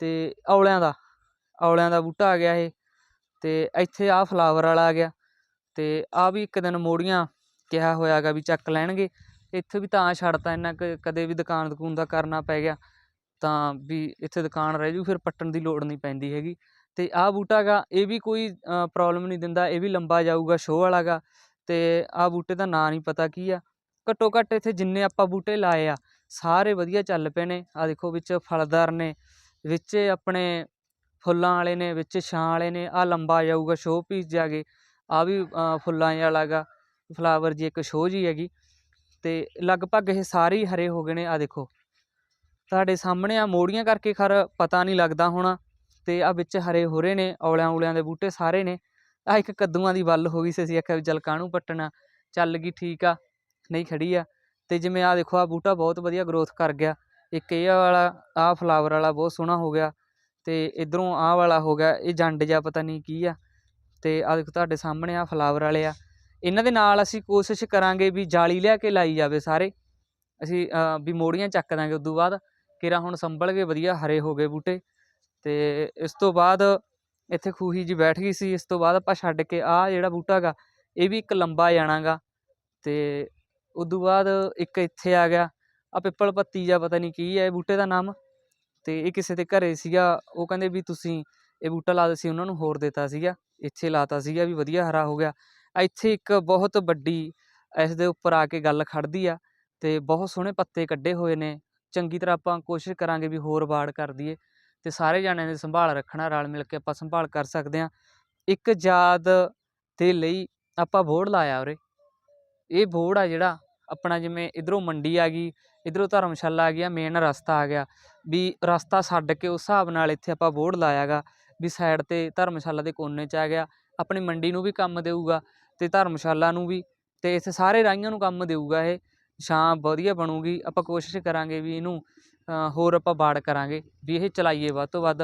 Speaker 1: ਤੇ ਔਲਿਆਂ ਦਾ ਔਲਿਆਂ ਦਾ ਬੂਟਾ ਆ ਗਿਆ ਇਹ, ਤੇ ਇੱਥੇ ਆ ਫਲਾਵਰ ਵਾਲਾ ਆ ਗਿਆ, ਤੇ ਆ ਵੀ ਇੱਕ ਦਿਨ ਮੋੜੀਆਂ ਕਿਹਾ ਹੋਇਆਗਾ ਵੀ ਚੱਕ ਲੈਣਗੇ, ਇੱਥੇ ਵੀ ਤਾਂ ਛੱਡਤਾ ਇੰਨਾ ਕ, ਕਦੇ ਵੀ ਦੁਕਾਨ ਦਕੂਨ ਦਾ ਕਰਨਾ ਪੈ ਗਿਆ, ਤਾਂ ਵੀ ਇੱਥੇ ਦੁਕਾਨ ਰਹਿ ਜੂ, ਫਿਰ ਪੱਟਣ ਦੀ ਲੋੜ ਨਹੀਂ ਪੈਂਦੀ ਹੈਗੀ, ਤੇ ਆਹ ਬੂਟਾ ਗਾ, ਇਹ ਵੀ ਕੋਈ ਪ੍ਰੋਬਲਮ ਨਹੀਂ ਦਿੰਦਾ, ਇਹ ਵੀ ਲੰਬਾ ਜਾਊਗਾ ਸ਼ੋਅ ਵਾਲਾ ਗਾ, ਤੇ ਆਹ ਬੂਟੇ ਦਾ ਨਾਂ ਨਹੀਂ ਪਤਾ ਕੀ ਆ, ਘੱਟੋ ਘੱਟ ਇੱਥੇ ਜਿੰਨੇ ਆਪਾਂ ਬੂਟੇ ਲਾਏ ਆ ਸਾਰੇ ਵਧੀਆ ਚੱਲ ਪਏ ਨੇ। ਆ ਦੇਖੋ ਵਿੱਚ ਫਲਦਾਰ ਨੇ, ਵਿੱਚ ਆਪਣੇ ਫੁੱਲਾਂ ਵਾਲੇ ਨੇ, ਵਿੱਚ ਛਾਂ ਵਾਲੇ ਨੇ ਆ ਲੰਬਾ ਜਾਊਗਾ ਸ਼ੋਅ ਪੀਸ ਜਾਗੇ ਆ ਵੀ ਫੁੱਲਾਂ ਵਾਲਾ ਗਾ ਫਲਾਵਰ ਜੀ ਇੱਕ ਸ਼ੋਅ ਜੀ ਹੈਗੀ। ਤੇ ਲਗਭਗ ਇਹ ਸਾਰੇ ਹੀ ਹਰੇ ਹੋ ਗਏ ਨੇ ਆ ਦੇਖੋ। ਤੁਹਾਡੇ ਸਾਹਮਣੇ ਆ ਮੋੜੀਆਂ ਕਰਕੇ ਖਰ ਪਤਾ ਨਹੀਂ ਲੱਗਦਾ ਹੋਣਾ, ਤੇ ਆ ਵਿੱਚ ਹਰੇ ਹੋਰੇ ਨੇ, ਔਲਿਆਂ ਔਲਿਆਂ ਦੇ ਬੂਟੇ ਸਾਰੇ ਨੇ। ਆ ਇੱਕ ਕੱਦੂਆਂ ਦੀ ਵੱਲ ਹੋ ਗਈ ਸੀ, ਅਸੀਂ ਆਖਿਆ ਵੀ ਚੱਲ ਕਾਹਨੂੰ ਪੱਟਣਾ, ਚੱਲ ਗਈ ਠੀਕ ਆ, ਨਹੀਂ ਖੜੀ ਆ। ਤੇ ਜਿਵੇਂ ਆਹ ਦੇਖੋ, ਆਹ ਬੂਟਾ ਬਹੁਤ ਵਧੀਆ ਗਰੋਥ ਕਰ ਗਿਆ। ਇੱਕ ਇਹ ਵਾਲਾ, ਆਹ ਫਲਾਵਰ ਵਾਲਾ ਬਹੁਤ ਸੋਹਣਾ ਹੋ ਗਿਆ ਤੇ ਇਧਰੋਂ ਆਹ ਵਾਲਾ ਹੋ ਗਿਆ, ਇਹ ਜੰਡ ਜਿਹਾ ਪਤਾ ਨਹੀਂ ਕੀ ਆ। ਤੇ ਆਹ ਦੇਖੋ ਤੁਹਾਡੇ ਸਾਹਮਣੇ ਆਹ ਫਲਾਵਰ ਵਾਲੇ ਆ। ਇਹਨਾਂ ਦੇ ਨਾਲ ਅਸੀਂ ਕੋਸ਼ਿਸ਼ ਕਰਾਂਗੇ ਵੀ ਜਾਲੀ ਲਿਆ ਕੇ ਲਾਈ ਜਾਵੇ ਸਾਰੇ। ਅਸੀਂ ਵੀ ਮੋੜੀਆਂ ਚੱਕ ਦਾਂਗੇ ਉਦੋਂ ਬਾਅਦ। ਕਿਰਾ ਹੁਣ ਸੰਭਲ ਗਏ, ਵਧੀਆ ਹਰੇ ਹੋ ਗਏ ਬੂਟੇ। ਤੇ ਇਸ ਤੋਂ ਬਾਅਦ ਇੱਥੇ ਖੂਹੀ ਜੀ ਬੈਠ ਗਈ ਸੀ। ਇਸ ਤੋਂ ਬਾਅਦ ਆਪਾਂ ਛੱਡ ਕੇ ਆ ਜਿਹੜਾ ਬੂਟਾ ਗਾ, ਇਹ ਵੀ ਇੱਕ ਲੰਬਾ ਜਾਣਾਗਾ ਤੇ ਉਦੋਂ ਬਾਅਦ ਇੱਕ ਇੱਥੇ ਆ ਗਿਆ ਆ ਪਿੱਪਲ ਪੱਤੀ ਜਾਂ ਪਤਾ ਨਹੀਂ ਕੀ ਹੈ, ਇਹ ਬੂਟੇ ਦਾ ਨਾਮ। ਅਤੇ ਇਹ ਕਿਸੇ ਦੇ ਘਰ ਸੀਗਾ, ਉਹ ਕਹਿੰਦੇ ਵੀ ਤੁਸੀਂ ਇਹ ਬੂਟਾ ਲਾ ਦਿਓ ਸੀ, ਉਹਨਾਂ ਨੂੰ ਹੋਰ ਦਿੱਤਾ ਸੀਗਾ, ਇੱਥੇ ਲਾਤਾ ਸੀਗਾ ਵੀ ਵਧੀਆ ਹਰਾ ਹੋ ਗਿਆ। ਇੱਥੇ ਇੱਕ ਬਹੁਤ ਵੱਡੀ, ਇਸ ਦੇ ਉੱਪਰ ਆ ਕੇ ਗੱਲ ਖੜਦੀ ਆ, ਤੇ ਬਹੁਤ ਸੋਹਣੇ ਪੱਤੇ ਕੱਢੇ ਹੋਏ ਨੇ। ਚੰਗੀ ਤਰ੍ਹਾਂ ਆਪਾਂ ਕੋਸ਼ਿਸ਼ ਕਰਾਂਗੇ ਵੀ ਹੋਰ ਵਾੜ ਕਰ ਦਈਏ, ਤੇ ਸਾਰੇ ਜਾਣਿਆਂ ਦੀ ਸੰਭਾਲ ਰੱਖਣਾ, ਰਲ ਮਿਲ ਕੇ ਆਪਾਂ ਸੰਭਾਲ ਕਰ ਸਕਦੇ ਹਾਂ। ਇੱਕ ਯਾਦ ਦੇ ਲਈ ਆਪਾਂ ਬੋਰਡ ਲਾਇਆ ਉਰੇ। ਇਹ ਬੋਰਡ ਆ ਜਿਹੜਾ ਆਪਣਾ ਜਿਵੇਂ ਇਧਰੋਂ ਮੰਡੀ ਆ ਗਈ ਇਧਰੋਂ ਧਰਮਸ਼ਾਲਾ ਆ ਗਿਆ ਮੇਨ ਰਸਤਾ ਆ ਗਿਆ ਵੀ ਰਸਤਾ ਛੱਡ ਕੇ ਉਸ ਹਿਸਾਬ ਨਾਲ ਇੱਥੇ ਆਪਾਂ ਬੋਰਡ ਲਾਇਆਗਾ ਵੀ ਸਾਈਡ ਤੇ ਧਰਮਸ਼ਾਲਾ ਦੇ ਕੋਨੇ 'ਚ ਆ ਗਿਆ ਆਪਣੀ ਮੰਡੀ ਨੂੰ ਵੀ ਕੰਮ ਦੇਊਗਾ ਤੇ ਧਰਮਸ਼ਾਲਾ ਨੂੰ ਵੀ ਤੇ ਇੱਥੇ ਸਾਰੇ ਰਾਈਆਂ ਨੂੰ ਕੰਮ ਦੇਊਗਾ ਇਹ ਛਾਂ ਵਧੀਆ ਬਣੂਗੀ ਆਪਾਂ ਕੋਸ਼ਿਸ਼ ਕਰਾਂਗੇ ਵੀ ਇਹਨੂੰ ਹੋਰ ਆਪਾਂ ਬਾੜ ਕਰਾਂਗੇ ਵੀ ਇਹ ਚਲਾਈਏ ਵੱਧ ਤੋਂ ਵੱਧ।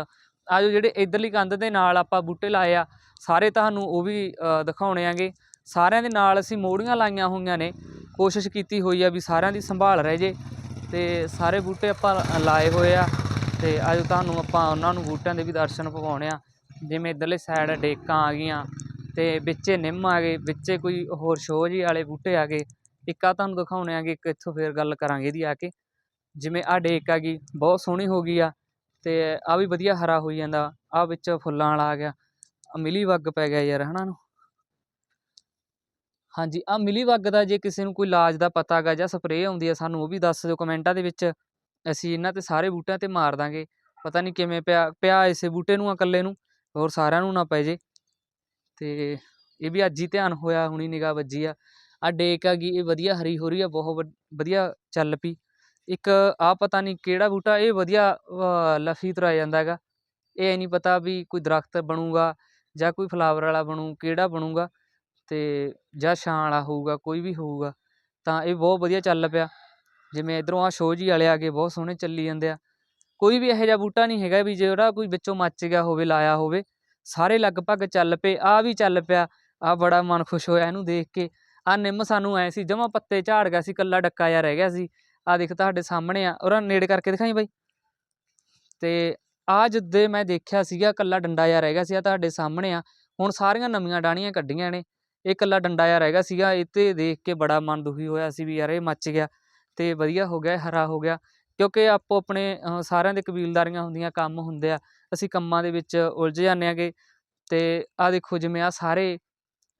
Speaker 1: ਆਜੋ ਜਿਹੜੇ ਇਧਰਲੀ ਕੰਧ ਦੇ ਨਾਲ ਆਪਾਂ ਬੂਟੇ ਲਾਏ ਆ ਸਾਰੇ ਤੁਹਾਨੂੰ ਉਹ ਵੀ ਅ, ਦਿਖਾਉਣੇ ਆਂਗੇ ਸਾਰਿਆਂ ਦੇ ਨਾਲ ਅਸੀਂ ਮੋੜੀਆਂ ਲਾਈਆਂ ਹੋਈਆਂ ਨੇ ਕੋਸ਼ਿਸ਼ ਕੀਤੀ ਹੋਈ ਆ ਵੀ ਸਾਰਿਆਂ ਦੀ ਸੰਭਾਲ ਰਹਿ ਜੇ ਤੇ ਸਾਰੇ ਬੂਟੇ ਆਪਾਂ ਲਾਏ ਹੋਏ ਆ ਤੇ ਅੱਜ ਤੁਹਾਨੂੰ ਆਪਾਂ ਉਹਨਾਂ ਨੂੰ ਬੂਟਿਆਂ ਦੇ ਵੀ ਦਰਸ਼ਨ ਪਵਾਉਣੇ ਆ। ਜਿਵੇਂ ਇਧਰਲੇ ਸਾਈਡ ਡੇਕਾਂ ਆ ਗਈਆਂ ਤੇ ਵਿੱਚੇ ਨਿੰਮ ਆ ਗਏ, ਵਿੱਚੇ ਕੋਈ ਹੋਰ ਸ਼ੋਅ ਜੀ ਵਾਲੇ ਬੂਟੇ ਆ ਗਏ। ਇੱਕ ਆ ਤੁਹਾਨੂੰ ਦਿਖਾਉਣੇ ਆਗੇ ਇੱਕ ਇੱਥੋਂ ਫੇਰ ਗੱਲ ਕਰਾਂਗੇ ਇਹਦੀ ਆ ਕੇ। ਜਿਵੇਂ ਆ ਡੇਕ ਆ ਗਈ, ਬਹੁਤ ਸੋਹਣੀ ਹੋ ਗਈ ਆ ਤੇ ਆ ਵੀ ਵਧੀਆ ਹਰਾ ਹੋਈ ਜਾਂਦਾ ਆ ਵਿੱਚ ਫੁੱਲਾਂ ਵਾਲਾ ਆ ਗਿਆ। ਮਿਲੀ ਵੱਗ ਪੈ ਗਿਆ ਯਾਰ, ਹਨਾ ਨੂੰ ਹਾਂਜੀ ਆ ਮਿਲੀ ਵੱਗ ਦਾ ਜੇ ਕਿਸੇ ਨੂੰ ਕੋਈ ਇਲਾਜ ਦਾ ਪਤਾ ਹੈਗਾ ਜਾਂ ਸਪਰੇਅ ਆਉਂਦੀ ਆ ਸਾਨੂੰ ਉਹ ਵੀ ਦੱਸ ਦਿਓ ਕਮੈਂਟਾਂ ਦੇ ਵਿੱਚ। ਅਸੀਂ ਇਹਨਾਂ ਤੇ ਸਾਰੇ ਬੂਟਿਆਂ ਤੇ ਮਾਰ ਦਾਂਗੇ। ਪਤਾ ਨਹੀਂ ਕਿਵੇਂ ਪਿਆ ਪਿਆ ਇਸੇ ਬੂਟੇ ਨੂੰ ਆ ਇਕੱਲੇ ਨੂੰ, ਹੋਰ ਸਾਰਿਆਂ ਨੂੰ ਨਾ ਪੈ ਜੇ। ਤੇ ਇਹ ਵੀ ਅੱਜ ਹੀ ਧਿਆਨ ਹੋਇਆ, ਹੁਣੀ ਨਿਗਾਹ ਵੱਜੀ ਆ। ਆ ਡੇਕ ਹੈਗੀ, ਇਹ ਵਧੀਆ ਹਰੀ ਹੋ ਰਹੀ ਆ, ਬਹੁਤ ਵਧ- ਵਧੀਆ ਚੱਲ ਪਈ। ਇੱਕ ਆ ਪਤਾ ਨਹੀਂ ਕਿਹੜਾ ਬੂਟਾ, ਇਹ ਵਧੀਆ ਲਫੀ ਤੁਰਿਆ ਜਾਂਦਾ ਹੈਗਾ। ਇਹ ਨਹੀਂ ਪਤਾ ਵੀ ਕੋਈ ਦਰਖਤ ਬਣੂਗਾ ਜਾਂ ਕੋਈ ਫਲਾਵਰ ਵਾਲਾ ਬਣੂ, ਕਿਹੜਾ ਬਣੂਗਾ। ਤੇ ਜਾਂ ਛਾਂ ਵਾਲਾ ਹੋਊਗਾ, ਕੋਈ ਵੀ ਹੋਊਗਾ, ਤਾਂ ਇਹ ਬਹੁਤ ਵਧੀਆ ਚੱਲ ਪਿਆ। ਜਿਵੇਂ ਇੱਧਰੋਂ ਆਹ ਸ਼ੋਅ ਜੀ ਵਾਲੇ ਆ ਗਏ ਬਹੁਤ ਸੋਹਣੇ ਚੱਲੀ ਜਾਂਦੇ ਆ। ਕੋਈ ਵੀ ਇਹੋ ਜਿਹਾ ਬੂਟਾ ਨਹੀਂ ਹੈਗਾ ਵੀ ਜਿਹੜਾ ਕੋਈ ਵਿੱਚੋਂ ਮੱਚ ਗਿਆ ਹੋਵੇ, ਲਾਇਆ ਹੋਵੇ। ਸਾਰੇ ਲਗਭਗ ਚੱਲ ਪਏ, ਆਹ ਵੀ ਚੱਲ ਪਿਆ। ਆਹ ਬੜਾ ਮਨ ਖੁਸ਼ ਹੋਇਆ ਇਹਨੂੰ ਦੇਖ ਕੇ। ਆਹ ਨਿੰਮ ਸਾਨੂੰ ਐ ਸੀ, ਜਮਾ ਪੱਤੇ ਝਾੜ ਗਿਆ ਸੀ, ਕੱਲਾ ਡੱਕਾ ਜਿਹਾ ਰਹਿ ਗਿਆ ਸੀ। ਆਹ ਦੇਖ ਤੁਹਾਡੇ ਸਾਹਮਣੇ ਆ ਉਹਨਾਂ ਨੇੜੇ ਕਰਕੇ ਦਿਖਾਈ ਬਾਈ। ਤੇ ਆ ਜਿੱਦੇ ਮੈਂ ਦੇਖਿਆ ਸੀਗਾ, ਕੱਲਾ ਡੰਡਾ ਜਿਹਾ ਰਹਿ ਗਿਆ ਸੀ ਆ ਤੁਹਾਡੇ ਸਾਹਮਣੇ ਆ। ਹੁਣ ਸਾਰੀਆਂ ਨਵੀਆਂ ਡਾਣੀਆਂ ਕੱਢੀਆਂ ਨੇ। ਇਹ ਇਕੱਲਾ ਡੰਡਾ ਜਿਹਾ ਰਹਿ ਗਿਆ ਸੀਗਾ, ਇਹ ਤੇ ਦੇਖ ਕੇ ਬੜਾ ਮਨ ਦੁਖੀ ਹੋਇਆ ਸੀ ਵੀ ਯਾਰ ਇਹ ਮੱਚ ਗਿਆ ਤੇ ਵਧੀਆ ਹੋ ਗਿਆ ਹਰਾ ਹੋ ਗਿਆ। ਕਿਉਂਕਿ ਆਪੋ ਆਪਣੇ ਸਾਰਿਆਂ ਦੇ ਕਬੀਲਦਾਰੀਆਂ ਹੁੰਦੀਆਂ, ਕੰਮ ਹੁੰਦੇ ਆ। ਅਸੀਂ ਕੰਮਾਂ ਦੇ ਵਿੱਚ ਉਲਝ ਜਾਂਦੇ ਆਗੇ ਤੇ ਆ ਦੇਖੋ ਜਿਵੇਂ ਆ ਸਾਰੇ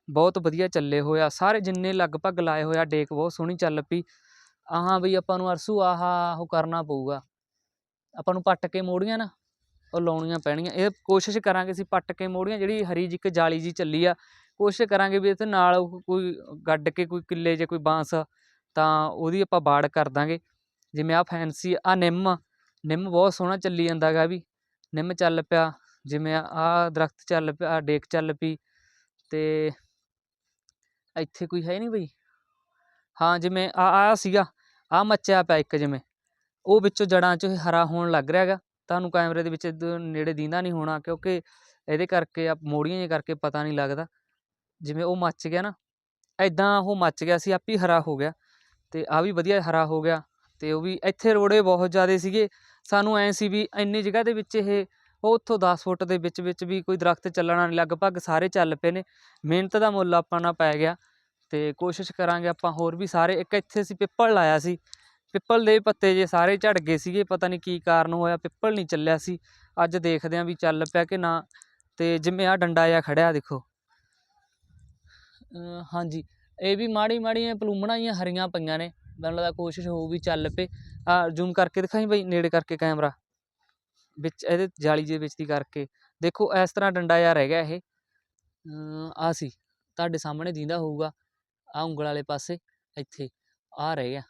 Speaker 1: ਬਹੁਤ ਵਧੀਆ ਚੱਲੇ ਹੋਏ ਆ। ਸਾਰੇ ਜਿੰਨੇ ਲਗਭਗ ਲਾਏ ਹੋਏ ਆ, ਡੇਕ ਬਹੁਤ ਸੋਹਣੀ ਚੱਲ ਪਈ। ਆਹਾਂ ਬਈ ਆਪਾਂ ਨੂੰ ਅਰਸੂ ਆਹਾ ਉਹ ਕਰਨਾ ਪਊਗਾ। ਆਪਾਂ ਨੂੰ ਪੱਟ ਕੇ ਮੋੜੀਆਂ ਨਾ, ਉਹ ਲਾਉਣੀਆਂ ਪੈਣੀਆਂ ਇਹ ਕੋਸ਼ਿਸ਼ ਕਰਾਂਗੇ ਅਸੀਂ ਪੱਟ ਕੇ ਮੋੜੀਆਂ, ਜਿਹੜੀ ਹਰੀ ਜੀ ਇੱਕ ਜਾਲੀ ਜੀ ਚੱਲੀ ਆ ਕੋਸ਼ਿਸ਼ ਕਰਾਂਗੇ ਵੀ ਇਹਦੇ ਨਾਲ ਕੋਈ ਗੱਡ ਕੇ ਕੋਈ ਕਿੱਲੇ ਜੇ ਕੋਈ ਬਾਂਸ ਤਾਂ ਉਹਦੀ ਆਪਾਂ ਬਾੜ ਕਰ ਦਾਂਗੇ। ਜਿਵੇਂ ਆਹ ਫੈਂਸੀ ਆਹ ਨਿੰਮ ਨਿੰਮ ਬਹੁਤ ਸੋਹਣਾ ਚੱਲੀ ਜਾਂਦਾ ਗਾ ਵੀ। ਨਿੰਮ ਚੱਲ ਪਿਆ, ਜਿਵੇਂ ਆਹ ਦਰਖਤ ਚੱਲ ਪਿਆ ਡੇਕ ਚੱਲ ਪਈ ਤੇ ਇੱਥੇ ਕੋਈ ਹੈ ਨਹੀਂ ਬਈ? ਹਾਂ, ਜਿਵੇਂ ਆ ਆ ਸੀਗਾ ਆ ਮੱਚਿਆ ਪਿਆ ਇੱਕ ਜਿਵੇਂ। ਉਹ ਵਿੱਚੋਂ ਜੜਾਂ 'ਚੋਂ ਇਹ ਹਰਾ ਹੋਣ ਲੱਗ ਰਿਹਾ ਹੈਗਾ ਤੁਹਾਨੂੰ ਕੈਮਰੇ ਦੇ ਵਿੱਚ ਨੇੜੇ ਦੀਂਦਾ ਨਹੀਂ ਹੋਣਾ ਕਿਉਂਕਿ ਇਹਦੇ ਕਰਕੇ ਆ ਮੋੜੀਆਂ ਜਿਹੇ ਕਰਕੇ ਪਤਾ ਨਹੀਂ ਲੱਗਦਾ। ਜਿਵੇਂ ਉਹ ਮੱਚ ਗਿਆ ਨਾ ਐਦਾਂ ਉਹ ਮੱਚ ਗਿਆ ਸੀ, ਆਪੇ ਹੀ ਹਰਾ ਹੋ ਗਿਆ ਤੇ ਆ ਵੀ ਵਧੀਆ ਹਰਾ ਹੋ ਗਿਆ ਤੇ ਉਹ ਵੀ ਇੱਥੇ ਰੋੜੇ ਬਹੁਤ ਜ਼ਿਆਦੇ ਸੀਗੇ, ਸਾਨੂੰ ਐ ਸੀ ਵੀ ਇੰਨੀ ਜਗ੍ਹਾ ਦੇ ਵਿੱਚ ਇਹ ਉਹ ਉੱਥੋਂ 10 ਫੁੱਟ ਦੇ ਵਿੱਚ ਵਿੱਚ ਵੀ ਕੋਈ ਦਰਖਤ ਚੱਲਣਾ ਨਹੀਂ, ਲਗਭਗ ਸਾਰੇ ਚੱਲ ਪਏ ਨੇ, ਮਿਹਨਤ ਦਾ ਮੁੱਲ ਆਪਾਂ ਨਾਲ ਪੈ ਗਿਆ ਤੇ ਕੋਸ਼ਿਸ਼ ਕਰਾਂਗੇ ਆਪਾਂ ਹੋਰ ਵੀ ਸਾਰੇ, ਇੱਕ ਇੱਥੇ ਅਸੀਂ ਪਿੱਪਲ ਲਾਇਆ ਸੀ, ਪਿੱਪਲ ਦੇ ਪੱਤੇ ਜੇ ਸਾਰੇ ਝੜ ਗਏ ਸੀਗੇ, ਪਤਾ ਨਹੀਂ ਕੀ ਕਾਰਨ ਹੋਇਆ, ਪਿੱਪਲ ਨਹੀਂ ਚੱਲਿਆ ਸੀ, ਅੱਜ ਦੇਖਦੇ ਆਂ ਵੀ ਚੱਲ ਪਿਆ ਕਿ ਨਾ ਤੇ ਜਿਵੇਂ ਆ ਡੰਡਾ ਜਿਹਾ ਖੜਿਆ ਦੇਖੋ। ਹਾਂਜੀ, ਇਹ ਵੀ ਮਾੜੀ ਮਾੜੀਆਂ ਪਲੂਮਣਾਂ ਜਿਹੀਆਂ ਹਰੀਆਂ ਪਈਆਂ ਨੇ। ਮੈਨੂੰ ਲੱਗਦਾ ਕੋਸ਼ਿਸ਼ ਹੋਊ ਵੀ ਚੱਲ ਪਏ। ਆ ਜ਼ੂਮ ਕਰਕੇ ਦਿਖਾਈ ਬਈ, ਨੇੜੇ ਕਰਕੇ ਕੈਮਰਾ। ਵਿੱਚ, ਇਹਦੇ ਜਾਲੀ ਦੇ ਵਿੱਚ ਦੀ ਕਰਕੇ। ਦੇਖੋ, ਇਸ ਤਰ੍ਹਾਂ ਡੰਡਾ ਜਿਹਾ ਰਹਿ ਗਿਆ ਇਹ। ਆ ਸੀ, ਤੁਹਾਡੇ ਸਾਹਮਣੇ ਦਿੰਦਾ ਹੋਊਗਾ। ਆ ਉਂਗਲ ਵਾਲੇ ਪਾਸੇ, ਇੱਥੇ। ਆ ਰਹਿ ਗਿਆ।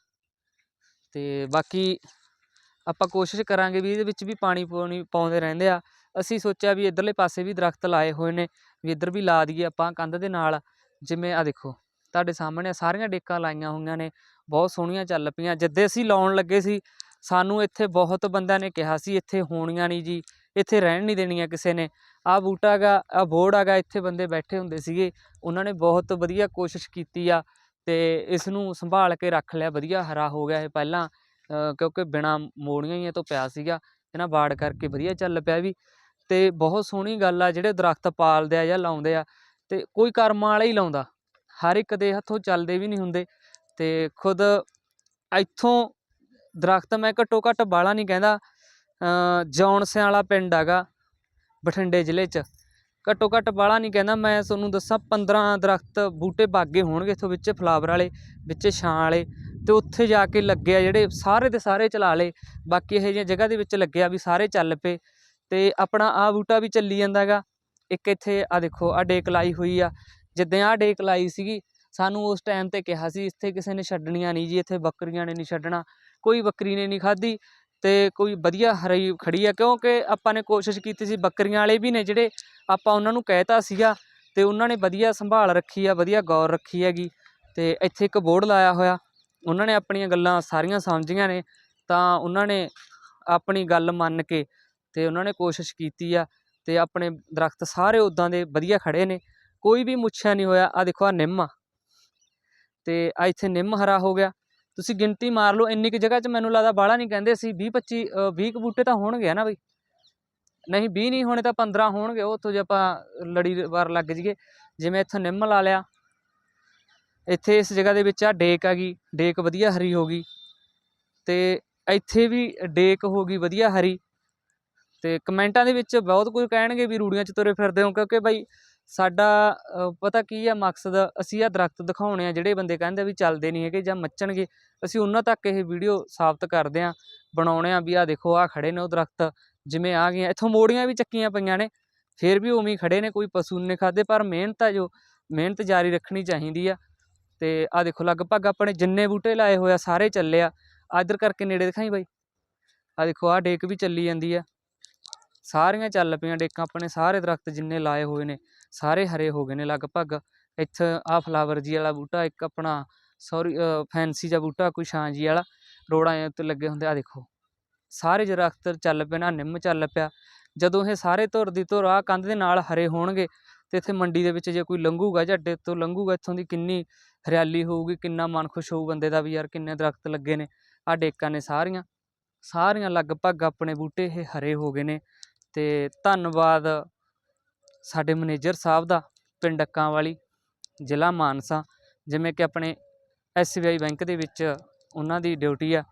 Speaker 1: ਤੇ ਬਾਕੀ ਆਪਾਂ ਕੋਸ਼ਿਸ਼ ਕਰਾਂਗੇ ਵੀ ਇਹਦੇ ਵਿੱਚ ਵੀ ਪਾਣੀ ਪਾਉਣੀ ਪਾਉਂਦੇ ਰਹਿੰਦੇ ਆ। ਅਸੀਂ ਸੋਚਿਆ ਵੀ ਇਧਰਲੇ ਪਾਸੇ ਵੀ ਦਰਖਤ ਲਾਏ ਹੋਏ ਨੇ, ਵੀ ਇੱਧਰ ਵੀ ਲਾ ਦਈਏ ਆਪਾਂ ਕੰਧ ਦੇ ਨਾਲ। ਜਿਵੇਂ ਆ ਦੇਖੋ, ਤੁਹਾਡੇ ਸਾਹਮਣੇ ਸਾਰੀਆਂ ਡੇਕਾਂ ਲਾਈਆਂ ਹੋਈਆਂ ਨੇ, ਬਹੁਤ ਸੋਹਣੀਆਂ ਚੱਲ ਪਈਆਂ। ਜਿੱਦੇ ਅਸੀਂ ਲਾਉਣ ਲੱਗੇ ਸੀ, ਸਾਨੂੰ ਇੱਥੇ ਬਹੁਤ ਬੰਦਿਆਂ ਨੇ ਕਿਹਾ ਸੀ, ਇੱਥੇ ਹੋਣੀਆਂ ਨਹੀਂ ਜੀ, ਇੱਥੇ ਰਹਿਣ ਨਹੀਂ ਦੇਣੀਆਂ ਕਿਸੇ ਨੇ। ਆ ਬੂਟਾ ਗਾ ਆ ਬੋਰਡ ਹੈਗਾ, ਇੱਥੇ ਬੰਦੇ ਬੈਠੇ ਹੁੰਦੇ ਸੀਗੇ, ਉਹਨਾਂ ਨੇ ਬਹੁਤ ਵਧੀਆ ਕੋਸ਼ਿਸ਼ ਕੀਤੀ ਆ ਤੇ ਇਸ ਨੂੰ ਸੰਭਾਲ ਕੇ ਰੱਖ ਲਿਆ, ਵਧੀਆ ਹਰਾ ਹੋ ਗਿਆ ਇਹ ਪਹਿਲਾਂ ਕਿਉਂਕਿ ਬਿਨਾ ਮੋੜੀਆਂ ਹੀ ਤੋਂ ਪਿਆ ਸੀਗਾ, ਇਹਨਾਂ ਬਾੜ ਕਰਕੇ ਵਧੀਆ ਚੱਲ ਪਿਆ ਵੀ। ਤੇ ਬਹੁਤ ਸੋਹਣੀ ਗੱਲ ਆ, ਜਿਹੜੇ ਦਰਖਤ ਪਾਲਦੇ ਆ ਜਾਂ ਲਾਉਂਦੇ ਆ ਤੇ ਕੋਈ ਕਰਮਾਂ ਵਾਲਾ ਹੀ ਲਾਉਂਦਾ। ਹਰ ਇੱਕ ਦੇ ਹੱਥੋਂ ਚੱਲਦੇ ਵੀ ਨਹੀਂ ਹੁੰਦੇ ਤੇ ਖੁਦ ਇੱਥੋਂ ਦਰਖਤ ਮੈਂ ਘੱਟੋ ਘੱਟ ਬਾਲਾ ਨਹੀਂ ਕਹਿੰਦਾ ਅ, ਜੌਨਸਿਆਂ ਵਾਲਾ ਪਿੰਡ ਹੈਗਾ ਬਠਿੰਡੇ ਜ਼ਿਲ੍ਹੇ 'ਚ ਘੱਟੋ ਘੱਟ ਬਾਲਾ ਨਹੀਂ ਕਹਿੰਦਾ। ਮੈਂ ਤੁਹਾਨੂੰ ਦੱਸਾਂ 15 ਦਰਖਤ ਬੂਟੇ ਬਾਗੇ ਹੋਣਗੇ ਇੱਥੋਂ ਵਿੱਚ ਫਲਾਵਰ ਵਾਲੇ ਵਿੱਚ ਛਾਂ ਵਾਲੇ ਤੇ ਉੱਥੇ ਜਾ ਕੇ ਲੱਗਿਆ ਜਿਹੜੇ ਸਾਰੇ ਦੇ ਸਾਰੇ ਚਲਾ ਲਏ। ਬਾਕੀ ਇਹੋ ਜਿਹੀਆਂ ਜਗ੍ਹਾ ਦੇ ਵਿੱਚ ਲੱਗਿਆ ਵੀ ਸਾਰੇ ਚੱਲ ਪਏ ਤੇ ਆਪਣਾ ਆ ਬੂਟਾ ਵੀ ਚੱਲੀ ਜਾਂਦਾ ਹੈਗਾ। ਇੱਕ ਇੱਥੇ ਆ ਦੇਖੋ ਆ ਡੇਕ ਲਾਈ ਹੋਈ ਆ। ਜਿੱਦਾਂ ਆ ਡੇਕ ਲਾਈ ਸੀਗੀ, ਸਾਨੂੰ ਉਸ ਟਾਈਮ ਤੇ ਕਿਹਾ ਸੀ, ਇੱਥੇ ਕਿਸੇ ਨੇ ਛੱਡਣੀਆਂ ਨਹੀਂ ਜੀ, ਇੱਥੇ ਬੱਕਰੀਆਂ ਨੇ ਨਹੀਂ ਛੱਡਣਾ। ਕੋਈ ਬੱਕਰੀ ਨੇ ਨਹੀਂ ਖਾਧੀ ਤੇ ਕੋਈ ਵਧੀਆ ਹਰੀ ਖੜੀ ਆ, ਕਿਉਂਕਿ ਆਪਾਂ ਨੇ ਕੋਸ਼ਿਸ਼ ਕੀਤੀ ਸੀ, ਬੱਕਰੀਆਂ ਵਾਲੇ ਵੀ ਨੇ ਜਿਹੜੇ ਆਪਾਂ ਉਹਨਾਂ ਨੂੰ ਕਹਿਤਾ ਸੀਗਾ ਤੇ ਉਹਨਾਂ ਨੇ ਵਧੀਆ ਸੰਭਾਲ ਰੱਖੀ ਆ, ਵਧੀਆ ਗੌਰ ਰੱਖੀ ਹੈਗੀ। ਤੇ ਇੱਥੇ ਇੱਕ ਬੋਰਡ ਲਾਇਆ ਹੋਇਆ, ਉਹਨਾਂ ਨੇ ਆਪਣੀਆਂ ਗੱਲਾਂ ਸਾਰੀਆਂ ਸਮਝੀਆਂ ਨੇ, ਤਾਂ ਉਹਨਾਂ ਨੇ ਆਪਣੀ ਗੱਲ ਮੰਨ ਕੇ ਤੇ ਉਹਨਾਂ ਨੇ ਕੋਸ਼ਿਸ਼ ਕੀਤੀ ਆ ਤੇ ਆਪਣੇ ਦਰਖਤ ਸਾਰੇ ਉਦਾਂ ਦੇ ਵਧੀਆ ਖੜੇ ਨੇ, ਕੋਈ ਵੀ ਮੁੱਛਿਆ ਨਹੀਂ ਹੋਇਆ ਆ ਦੇਖੋ ਆ ਨਿੰਮ ਆ। ਤੇ ਆ ਇੱਥੇ ਨਿੰਮ ਹਰਾ ਹੋ ਗਿਆ। ਤੁਸੀਂ ਗਿਣਤੀ ਮਾਰ ਲਓ, ਇੰਨੀ ਕੁ ਜਗ੍ਹਾ 'ਚ ਮੈਨੂੰ ਲੱਗਦਾ ਬਾਹਲਾ ਨਹੀਂ ਕਹਿੰਦੇ ਸੀ 20 25 20 ਕੁ ਬੂਟੇ ਤਾਂ ਹੋਣਗੇ ਨਾ ਬਈ। ਨਹੀਂ 20 ਨਹੀਂ ਹੋਣੇ ਤਾਂ 15 ਹੋਣਗੇ, ਉਹ ਉੱਥੋਂ ਜੇ ਆਪਾਂ ਲੜੀ ਵਾਰ ਲੱਗ ਜਾਈਏ। ਜਿਵੇਂ ਇੱਥੋਂ ਨਿੰਮ ਲਾ ਲਿਆ। ਇੱਥੇ ਇਸ ਜਗ੍ਹਾ ਦੇ ਵਿੱਚ ਆ ਡੇਕ ਆ ਗਈ, ਡੇਕ ਵਧੀਆ ਹਰੀ ਹੋ ਗਈ। ਤੇ ਇੱਥੇ ਵੀ ਡੇਕ ਹੋ ਗਈ ਵਧੀਆ ਹਰੀ। ਤੇ ਕਮੈਂਟਾਂ ਦੇ ਵਿੱਚ ਬਹੁਤ ਕੁਝ ਕਹਿਣਗੇ ਵੀ ਰੂੜੀਆਂ 'ਚ ਤੁਰੇ ਫਿਰਦੇ ਹੋ, ਕਿਉਂਕਿ ਬਾਈ ਸਾਡਾ ਪਤਾ ਕੀ ਆ ਮਕਸਦ? ਅਸੀਂ ਆ ਦਰਖਤ ਦਿਖਾਉਣੇ ਆ, ਜਿਹੜੇ ਬੰਦੇ ਕਹਿੰਦੇ ਵੀ ਚੱਲਦੇ ਨਹੀਂ ਹੈਗੇ ਜਾਂ ਮੱਚਣਗੇ। ਅਸੀਂ ਉਹਨਾਂ ਤੱਕ ਇਹ ਵੀਡੀਓ ਸਾਬਤ ਕਰਦੇ ਆ, ਬਣਾਉਣੇ ਆ ਵੀ ਆ ਦੇਖੋ ਆ ਖੜੇ ਨੇ ਉਹ ਦਰਖਤ, ਜਿਵੇਂ ਆ ਗਏ ਇੱਥੋਂ ਮੋੜੀਆਂ ਵੀ ਚੱਕੀਆਂ ਪਈਆਂ ਨੇ, ਫਿਰ ਵੀ ਉਵੇਂ ਹੀ ਖੜੇ ਨੇ, ਕੋਈ ਪਸ਼ੂ ਨੇ ਖਾਦੇ ਪਰ ਮਿਹਨਤ ਆ ਜੋ, ਮਿਹਨਤ ਜਾਰੀ ਰੱਖਣੀ ਚਾਹੀਦੀ ਆ। ਤੇ ਆ ਦੇਖੋ, ਲਗਭਗ ਆਪਣੇ ਜਿੰਨੇ ਬੂਟੇ ਲਾਏ ਹੋਏ ਆ, ਸਾਰੇ ਚੱਲੇ ਆ। ਆਦਰ ਕਰਕੇ ਨੇੜੇ ਦਿਖਾਈ ਬਾਈ। ਆ ਦੇਖੋ ਆ ਡੇਕ ਵੀ ਚੱਲੀ ਜਾਂਦੀ ਆ। ਸਾਰੀਆਂ ਚੱਲ ਪਈਆਂ ਡੇਕਾਂ ਆਪਣੇ ਸਾਰੇ ਦਰਖਤ ਜਿੰਨੇ ਲਾਏ ਹੋਏ ਨੇ, ਸਾਰੇ ਹਰੇ ਹੋ ਗਏ ਨੇ ਲਗਭਗ। ਇੱਥੇ ਆ ਫਲਾਵਰ ਜੀ ਵਾਲਾ ਬੂਟਾ, ਇੱਕ ਆਪਣਾ ਸੌਰੀ ਫੈਂਸੀ ਜਿਹਾ ਬੂਟਾ, ਕੋਈ ਛਾਂ ਜੀ ਵਾਲਾ, ਰੋੜਾਂ ਉੱਤੇ ਲੱਗੇ ਹੁੰਦੇ ਆ ਦੇਖੋ। ਸਾਰੇ ਦਰਖਤ ਚੱਲ ਪਏ ਨਾ ਨਿੰਮ ਚੱਲ ਪਿਆ। ਜਦੋਂ ਇਹ ਸਾਰੇ ਧੁਰ ਦੀ ਧੁਰ ਆ ਕੰਧ ਦੇ ਨਾਲ ਹਰੇ ਹੋਣਗੇ ਤੇ ਇੱਥੇ ਮੰਡੀ ਦੇ ਵਿੱਚ ਜੇ ਕੋਈ ਲੰਘੂਗਾ ਝੱਡੇ ਤੋਂ, ਲੰਘੂਗਾ ਇੱਥੋਂ ਦੀ ਕਿੰਨੀ ਹਰਿਆਲੀ ਹੋਊਗੀ, ਕਿੰਨਾ ਮਨ ਖੁਸ਼ ਹੋਊ ਬੰਦੇ ਦਾ ਵੀ ਯਾਰ, ਕਿੰਨੇ ਦਰਖਤ ਲੱਗੇ ਨੇ। ਆ ਡੇਕਾਂ ਨੇ ਸਾਰੀਆਂ ਸਾਰੀਆਂ ਲਗਭਗ ਆਪਣੇ ਬੂਟੇ ਇਹ ਹਰੇ ਹੋ ਗਏ ਨੇ। ਤੇ ਧੰਨਵਾਦ ਸਾਡੇ ਮੈਨੇਜਰ ਸਾਹਿਬ ਦਾ, ਪਿੰਡ ਅੱਕਾਂ ਵਾਲੀ ਜ਼ਿਲ੍ਹਾ ਮਾਨਸਾ। ਜਿਵੇਂ ਕਿ ਆਪਣੇ ਐੱਸ ਬੀ ਆਈ ਬੈਂਕ ਦੇ ਵਿੱਚ ਉਹਨਾਂ ਦੀ ਡਿਊਟੀ ਆ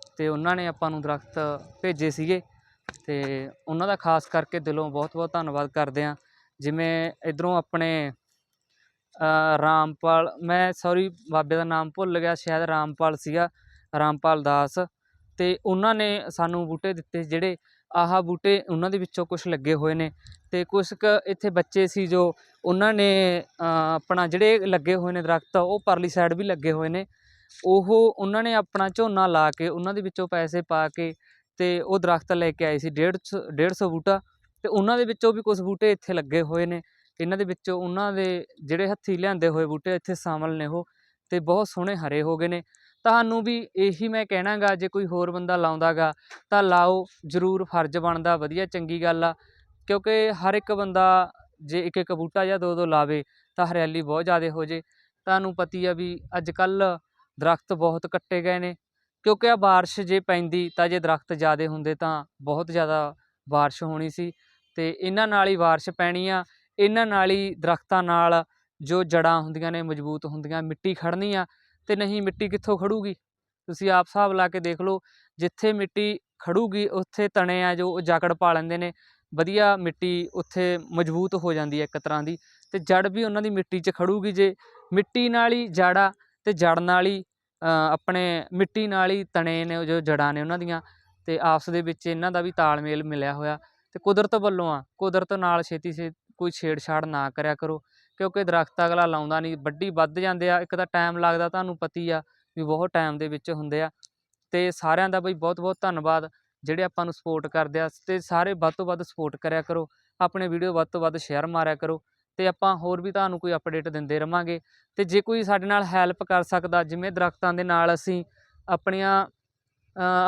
Speaker 1: ਅਤੇ ਉਹਨਾਂ ਨੇ ਆਪਾਂ ਨੂੰ ਦਰੱਖਤ ਭੇਜੇ ਸੀਗੇ ਅਤੇ ਉਹਨਾਂ ਦਾ ਖਾਸ ਕਰਕੇ ਦਿਲੋਂ ਬਹੁਤ ਬਹੁਤ ਧੰਨਵਾਦ ਕਰਦੇ ਹਾਂ। ਜਿਵੇਂ ਇੱਧਰੋਂ ਆਪਣੇ ਰਾਮਪਾਲ, ਮੈਂ ਸੌਰੀ ਬਾਬੇ ਦਾ ਨਾਮ ਭੁੱਲ ਗਿਆ, ਸ਼ਾਇਦ ਰਾਮਪਾਲ ਸੀਗਾ, ਰਾਮਪਾਲ ਦਾਸ। ਅਤੇ ਉਹਨਾਂ ਨੇ ਸਾਨੂੰ ਬੂਟੇ ਦਿੱਤੇ ਜਿਹੜੇ ਆਹ ਬੂਟੇ ਉਹਨਾਂ ਦੇ ਵਿੱਚੋਂ ਕੁਝ ਲੱਗੇ ਹੋਏ ਨੇ ਤੇ ਕੁਝ ਕੁ ਇੱਥੇ ਬੱਚੇ ਸੀ ਜੋ ਉਹਨਾਂ ਨੇ ਆਪਣਾ ਜਿਹੜੇ ਲੱਗੇ ਹੋਏ ਨੇ ਦਰਖਤ ਉਹ ਪਰਲੀ ਸਾਈਡ ਵੀ ਲੱਗੇ ਹੋਏ ਨੇ। ਉਹ ਉਹਨਾਂ ਨੇ ਆਪਣਾ ਝੋਨਾ ਲਾ ਕੇ ਉਹਨਾਂ ਦੇ ਵਿੱਚੋਂ ਪੈਸੇ ਪਾ ਕੇ ਤੇ ਉਹ ਦਰਖਤ ਲੈ ਕੇ ਆਏ ਸੀ 150 150 ਬੂਟਾ ਤੇ ਉਹਨਾਂ ਦੇ ਵਿੱਚੋਂ ਵੀ ਕੁਝ ਬੂਟੇ ਇੱਥੇ ਲੱਗੇ ਹੋਏ ਨੇ। ਇਹਨਾਂ ਦੇ ਵਿੱਚੋਂ ਉਹਨਾਂ ਦੇ ਜਿਹੜੇ ਹੱਥੀ ਲਿਆਂਦੇ ਹੋਏ ਬੂਟੇ ਇੱਥੇ ਸ਼ਾਮਲ ਨੇ ਉਹ ਤੇ ਬਹੁਤ ਸੋਹਣੇ ਹਰੇ ਹੋ ਗਏ ਨੇ। ਤੁਹਾਨੂੰ ਵੀ ਇਹੀ ਮੈਂ ਕਹਿਣਾਗਾ, ਜੇ ਕੋਈ ਹੋਰ ਬੰਦਾ ਲਾਉਂਦਾਗਾ, ਤਾਂ ਲਾਓ, ਜ਼ਰੂਰ ਫਰਜ਼ ਬਣਦਾ, ਵਧੀਆ, ਚੰਗੀ ਗੱਲ ਆ। ਕਿਉਂਕਿ ਹਰ ਇੱਕ ਬੰਦਾ, ਜੇ ਇੱਕ ਇੱਕ ਬੂਟਾ ਜਾਂ ਦੋ ਦੋ ਲਾਵੇ, ਤਾਂ ਹਰਿਆਲੀ ਬਹੁਤ ਜ਼ਿਆਦਾ ਹੋ ਜੇ। ਤੁਹਾਨੂੰ ਪਤੀ ਆ ਵੀ ਅੱਜ ਕੱਲ੍ਹ ਦਰਖਤ ਬਹੁਤ ਕੱਟੇ ਗਏ ਨੇ। ਕਿਉਂਕਿ ਆ ਬਾਰਿਸ਼ ਜੇ ਪੈਂਦੀ, ਤਾਂ ਜੇ ਦਰਖਤ ਜ਼ਿਆਦਾ ਹੁੰਦੇ ਤਾਂ ਬਹੁਤ ਜ਼ਿਆਦਾ ਬਾਰਿਸ਼ ਹੋਣੀ ਸੀ। ਤੇ ਇਹਨਾਂ ਨਾਲ ਹੀ ਬਾਰਿਸ਼ ਪੈਣੀ ਆ। ਇਹਨਾਂ ਨਾਲ ਹੀ ਦਰਖਤਾਂ ਨਾਲ ਜੋ ਜੜ੍ਹਾਂ ਹੁੰਦੀਆਂ ਨੇ, ਮਜ਼ਬੂਤ ਹੁੰਦੀਆਂ, ਮਿੱਟੀ ਖੜਨੀ ਆ। ਤੇ ਨਹੀਂ ਮਿੱਟੀ ਕਿੱਥੋਂ ਖੜੂਗੀ? ਤੁਸੀਂ ਆਪ ਹਿਸਾਬ ਲਾ ਕੇ ਦੇਖ ਲਓ, ਜਿੱਥੇ ਮਿੱਟੀ ਖੜੂਗੀ, ਉੱਥੇ ਤਣੇ ਆ ਜੋ ਉਹ ਜਾਕੜ ਪਾ ਲੈਂਦੇ ਨੇ। ਵਧੀਆ ਮਿੱਟੀ ਉੱਥੇ ਮਜ਼ਬੂਤ ਹੋ ਜਾਂਦੀ ਹੈ ਇੱਕ ਤਰ੍ਹਾਂ ਦੀ ਤੇ ਜੜ ਵੀ ਉਹਨਾਂ ਦੀ ਮਿੱਟੀ 'ਚ ਖੜੂਗੀ ਜੇ ਮਿੱਟੀ ਨਾਲ ਹੀ ਜੜਾ ਤੇ ਜੜ ਨਾਲ ਹੀ ਆਪਣੇ ਮਿੱਟੀ ਨਾਲ ਹੀ ਤਣੇ ਨੇ ਜੋ ਜੜਾਂ ਨੇ ਉਹਨਾਂ ਦੀਆਂ ਤੇ ਆਪਸ ਦੇ ਵਿੱਚ ਇਹਨਾਂ ਦਾ ਵੀ ਤਾਲਮੇਲ ਮਿਲਿਆ ਹੋਇਆ ਤੇ ਕੁਦਰਤ ਵੱਲੋਂ ਆ, ਕੁਦਰਤ ਨਾਲ ਛੇਤੀ ਛੇ ਕੋਈ ਛੇੜਛਾੜ ਨਾ ਕਰਿਆ ਕਰੋ। ਕਿਉਂਕਿ ਦਰਖਤ ਅਗਲਾ ਲਾਉਂਦਾ ਨਹੀਂ, ਵੱਡੀ ਵੱਧ ਜਾਂਦੇ ਆ, ਇੱਕ ਤਾਂ ਟਾਈਮ ਲੱਗਦਾ ਤੁਹਾਨੂੰ ਪਤੀ ਆ ਵੀ ਬਹੁਤ ਟਾਈਮ ਦੇ ਵਿੱਚ ਹੁੰਦੇ ਆ। ਤੇ ਸਾਰਿਆਂ ਦਾ ਬਈ ਬਹੁਤ ਬਹੁਤ ਧੰਨਵਾਦ, ਜਿਹੜੇ ਆਪਾਂ ਨੂੰ ਸਪੋਰਟ ਕਰਦੇ ਆ, ਤੇ ਸਾਰੇ ਵੱਧ ਤੋਂ ਵੱਧ ਸਪੋਰਟ ਕਰਿਆ ਕਰੋ, ਆਪਣੇ ਵੀਡੀਓ ਵੱਧ ਤੋਂ ਵੱਧ ਸ਼ੇਅਰ ਮਾਰਿਆ ਕਰੋ, ਤੇ ਆਪਾਂ ਹੋਰ ਵੀ ਤੁਹਾਨੂੰ ਕੋਈ ਅਪਡੇਟ ਦਿੰਦੇ ਰਵਾਂਗੇ। ਤੇ ਜੇ ਕੋਈ ਸਾਡੇ ਨਾਲ ਹੈਲਪ ਕਰ ਸਕਦਾ, ਜਿਵੇਂ ਦਰਖਤਾਂ ਦੇ ਨਾਲ ਅਸੀਂ ਆਪਣੀਆਂ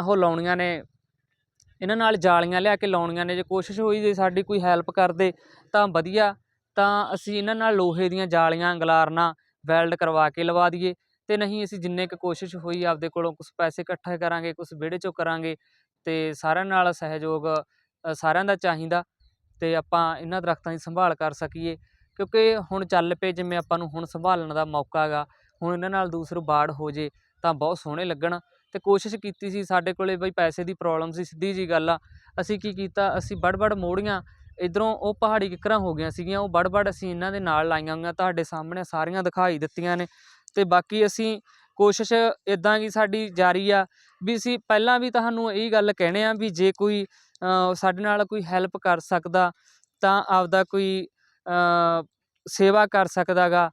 Speaker 1: ਉਹ ਲਾਉਣੀਆਂ ਨੇ, ਇਹਨਾਂ ਨਾਲ ਜਾਲੀਆਂ ਲਿਆ ਕੇ ਲਾਉਣੀਆਂ ਨੇ, ਜੇ ਕੋਸ਼ਿਸ਼ ਹੋਈ ਜੇ ਸਾਡੀ ਕੋਈ ਹੈਲਪ ਕਰਦੇ ਤਾਂ ਵਧੀਆ। ਤਾਂ ਅਸੀਂ ਇਹਨਾਂ ਨਾਲ ਲੋਹੇ ਦੀਆਂ ਜਾਲੀਆਂ, ਅੰਗਲਾਰਨਾ ਵੈਲਡ ਕਰਵਾ ਕੇ ਲਵਾ ਦਈਏ। ਅਤੇ ਨਹੀਂ, ਅਸੀਂ ਜਿੰਨੇ ਕੁ ਕੋਸ਼ਿਸ਼ ਹੋਈ, ਆਪਦੇ ਕੋਲੋਂ ਕੁਛ ਪੈਸੇ ਇਕੱਠੇ ਕਰਾਂਗੇ, ਕੁਛ ਵਿਹੜੇ ਚੋਂ ਕਰਾਂਗੇ ਅਤੇ ਸਾਰਿਆਂ ਨਾਲ ਸਹਿਯੋਗ ਸਾਰਿਆਂ ਦਾ ਚਾਹੀਦਾ। ਅਤੇ ਆਪਾਂ ਇਹਨਾਂ ਦਰੱਖਤਾਂ ਦੀ ਸੰਭਾਲ ਕਰ ਸਕੀਏ। ਕਿਉਂਕਿ ਹੁਣ ਚੱਲ ਪਏ, ਜਿਵੇਂ ਆਪਾਂ ਨੂੰ ਹੁਣ ਸੰਭਾਲਣ ਦਾ ਮੌਕਾ ਹੈਗਾ, ਹੁਣ ਇਹਨਾਂ ਨਾਲ ਦੂਸਰੋਂ ਬਾੜ ਹੋ ਜੇ, ਤਾਂ ਬਹੁਤ ਸੋਹਣੇ ਲੱਗਣ। ਅਤੇ ਕੋਸ਼ਿਸ਼ ਕੀਤੀ ਸੀ ਸਾਡੇ ਕੋਲੇ ਬਈ ਪੈਸੇ ਦੀ ਪ੍ਰੋਬਲਮ ਸੀ, ਸਿੱਧੀ ਜੀ ਗੱਲ ਆ। ਅਸੀਂ ਕੀ ਕੀਤਾ, ਅਸੀਂ ਬੜ-ਬੜ ਮੋੜੀਆਂ ਇਧਰੋਂ ਉਹ ਪਹਾੜੀ ਕਿੱਕਰਾਂ ਹੋ ਗਈਆਂ ਸੀਗੀਆਂ, ਉਹ ਬੜ-ਬੜ ਅਸੀਂ ਇਹਨਾਂ ਦੇ ਨਾਲ ਲਾਈਆਂ ਹੋਈਆਂ, ਤੁਹਾਡੇ ਸਾਹਮਣੇ ਸਾਰੀਆਂ ਦਿਖਾਈ ਦਿੱਤੀਆਂ ਨੇ। ਅਤੇ ਬਾਕੀ ਅਸੀਂ ਕੋਸ਼ਿਸ਼ ਇੱਦਾਂ ਕੀ ਸਾਡੀ ਜਾਰੀ ਆ ਵੀ ਅਸੀਂ ਪਹਿਲਾਂ ਵੀ ਤੁਹਾਨੂੰ ਇਹੀ ਗੱਲ ਕਹਿਣੇ ਆ ਵੀ ਜੇ ਕੋਈ ਸਾਡੇ ਨਾਲ ਕੋਈ ਹੈਲਪ ਕਰ ਸਕਦਾ ਤਾਂ ਆਪਦਾ ਕੋਈ ਸੇਵਾ ਕਰ ਸਕਦਾਗਾ।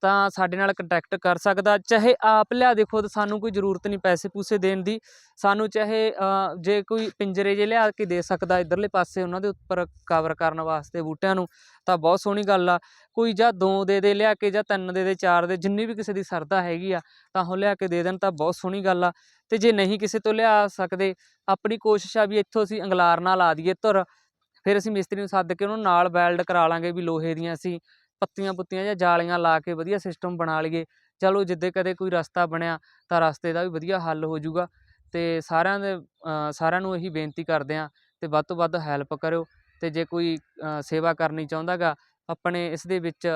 Speaker 1: ਤਾਂ ਸਾਡੇ ਨਾਲ ਕੰਟੈਕਟ ਕਰ ਸਕਦਾ, ਚਾਹੇ ਆਪ ਲਿਆ ਦੇ ਖੁਦ, ਸਾਨੂੰ ਕੋਈ ਜ਼ਰੂਰਤ ਨਹੀਂ ਪੈਸੇ ਪੂਸੇ ਦੇਣ ਦੀ। ਸਾਨੂੰ ਚਾਹੇ ਜੇ ਕੋਈ ਪਿੰਜਰੇ ਜੇ ਲਿਆ ਕੇ ਦੇ ਸਕਦਾ ਇਧਰਲੇ ਪਾਸੇ ਉਹਨਾਂ ਦੇ ਉੱਪਰ ਕਵਰ ਕਰਨ ਵਾਸਤੇ ਬੂਟਿਆਂ ਨੂੰ, ਤਾਂ ਬਹੁਤ ਸੋਹਣੀ ਗੱਲ ਆ। ਕੋਈ ਜਾਂ ਦੋ ਦੇ ਦੇ ਲਿਆ ਕੇ ਜਾਂ ਤਿੰਨ ਦੇ ਦੇ, ਚਾਰ ਦੇ, ਜਿੰਨੀ ਵੀ ਕਿਸੇ ਦੀ ਸਰਦਾ ਹੈਗੀ ਆ, ਤਾਂ ਉਹ ਲਿਆ ਕੇ ਦੇ ਦੇਣ, ਤਾਂ ਬਹੁਤ ਸੋਹਣੀ ਗੱਲ ਆ। ਤੇ ਜੇ ਨਹੀਂ ਕਿਸੇ ਤੋਂ ਲਿਆ ਸਕਦੇ, ਆਪਣੀ ਕੋਸ਼ਿਸ਼ ਆ ਵੀ ਇੱਥੋਂ ਅਸੀਂ ਅੰਗਲਾਰ ਨਾਲ ਆ ਦਈਏ, ਧੁਰ। ਫਿਰ ਅਸੀਂ ਮਿਸਤਰੀ ਨੂੰ ਸੱਦ ਕੇ ਉਹਨੂੰ ਨਾਲ ਵੈਲਡ ਕਰਾ ਲਾਂਗੇ ਵੀ ਲੋਹੇ ਦੀਆਂ ਅਸੀਂ। ਪੱਤੀਆਂ ਪੁੱਤੀਆਂ ਜਾਂ ਜਾਲੀਆਂ ਲਾ ਕੇ ਵਧੀਆ ਸਿਸਟਮ ਬਣਾ ਲਈਏ। ਚਲੋ ਜਿੱਦੇ ਕਦੇ ਕੋਈ ਰਸਤਾ ਬਣਿਆ ਤਾਂ ਰਸਤੇ ਦਾ ਵੀ ਵਧੀਆ ਹੱਲ ਹੋ ਜਾਊਗਾ। ਤੇ ਸਾਰਿਆਂ ਦੇ ਸਾਰਿਆਂ ਨੂੰ ਇਹੀ ਬੇਨਤੀ ਕਰਦੇ ਹਾਂ ਤੇ ਵੱਧ ਤੋਂ ਵੱਧ ਹੈਲਪ ਕਰਿਓ ਤੇ ਜੇ ਕੋਈ ਸੇਵਾ ਕਰਨੀ ਚਾਹੁੰਦਾਗਾ, ਆਪਣੇ ਇਸ ਦੇ ਵਿੱਚ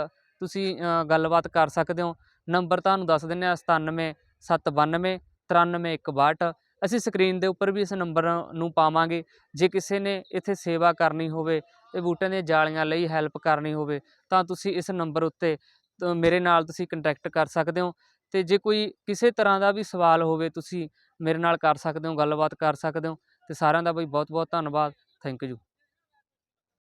Speaker 1: ਤੁਸੀਂ ਗੱਲਬਾਤ ਕਰ ਸਕਦੇ ਹੋ। ਨੰਬਰ ਤੁਹਾਨੂੰ ਦੱਸ ਦਿੰਨੇ ਆ 97 792 93162 ਅਸੀਂ ਸਕਰੀਨ ਦੇ ਉੱਪਰ ਵੀ ਇਸ ਨੰਬਰ ਨੂੰ ਪਾਵਾਂਗੇ। ਜੇ ਕਿਸੇ ਨੇ ਇੱਥੇ ਸੇਵਾ ਕਰਨੀ ਹੋਵੇ ਇਹ ਬੂਟਿਆਂ ਦੀਆਂ ਜਾਲੀਆਂ ਲਈ ਹੈਲਪ ਕਰਨੀ ਹੋਵੇ, ਤਾਂ ਤੁਸੀਂ ਇਸ ਨੰਬਰ ਉੱਤੇ ਮੇਰੇ ਨਾਲ ਤੁਸੀਂ ਕੰਟੈਕਟ ਕਰ ਸਕਦੇ ਹੋ ਤੇ ਜੇ ਕੋਈ ਕਿਸੇ ਤਰ੍ਹਾਂ ਦਾ ਵੀ ਸਵਾਲ ਹੋਵੇ, ਤੁਸੀਂ ਮੇਰੇ ਨਾਲ ਕਰ ਸਕਦੇ ਹੋ, ਗੱਲਬਾਤ ਕਰ ਸਕਦੇ ਹੋ ਤੇ ਸਾਰਿਆਂ ਦਾ ਬਈ ਬਹੁਤ ਬਹੁਤ ਧੰਨਵਾਦ ਥੈਂਕ ਯੂ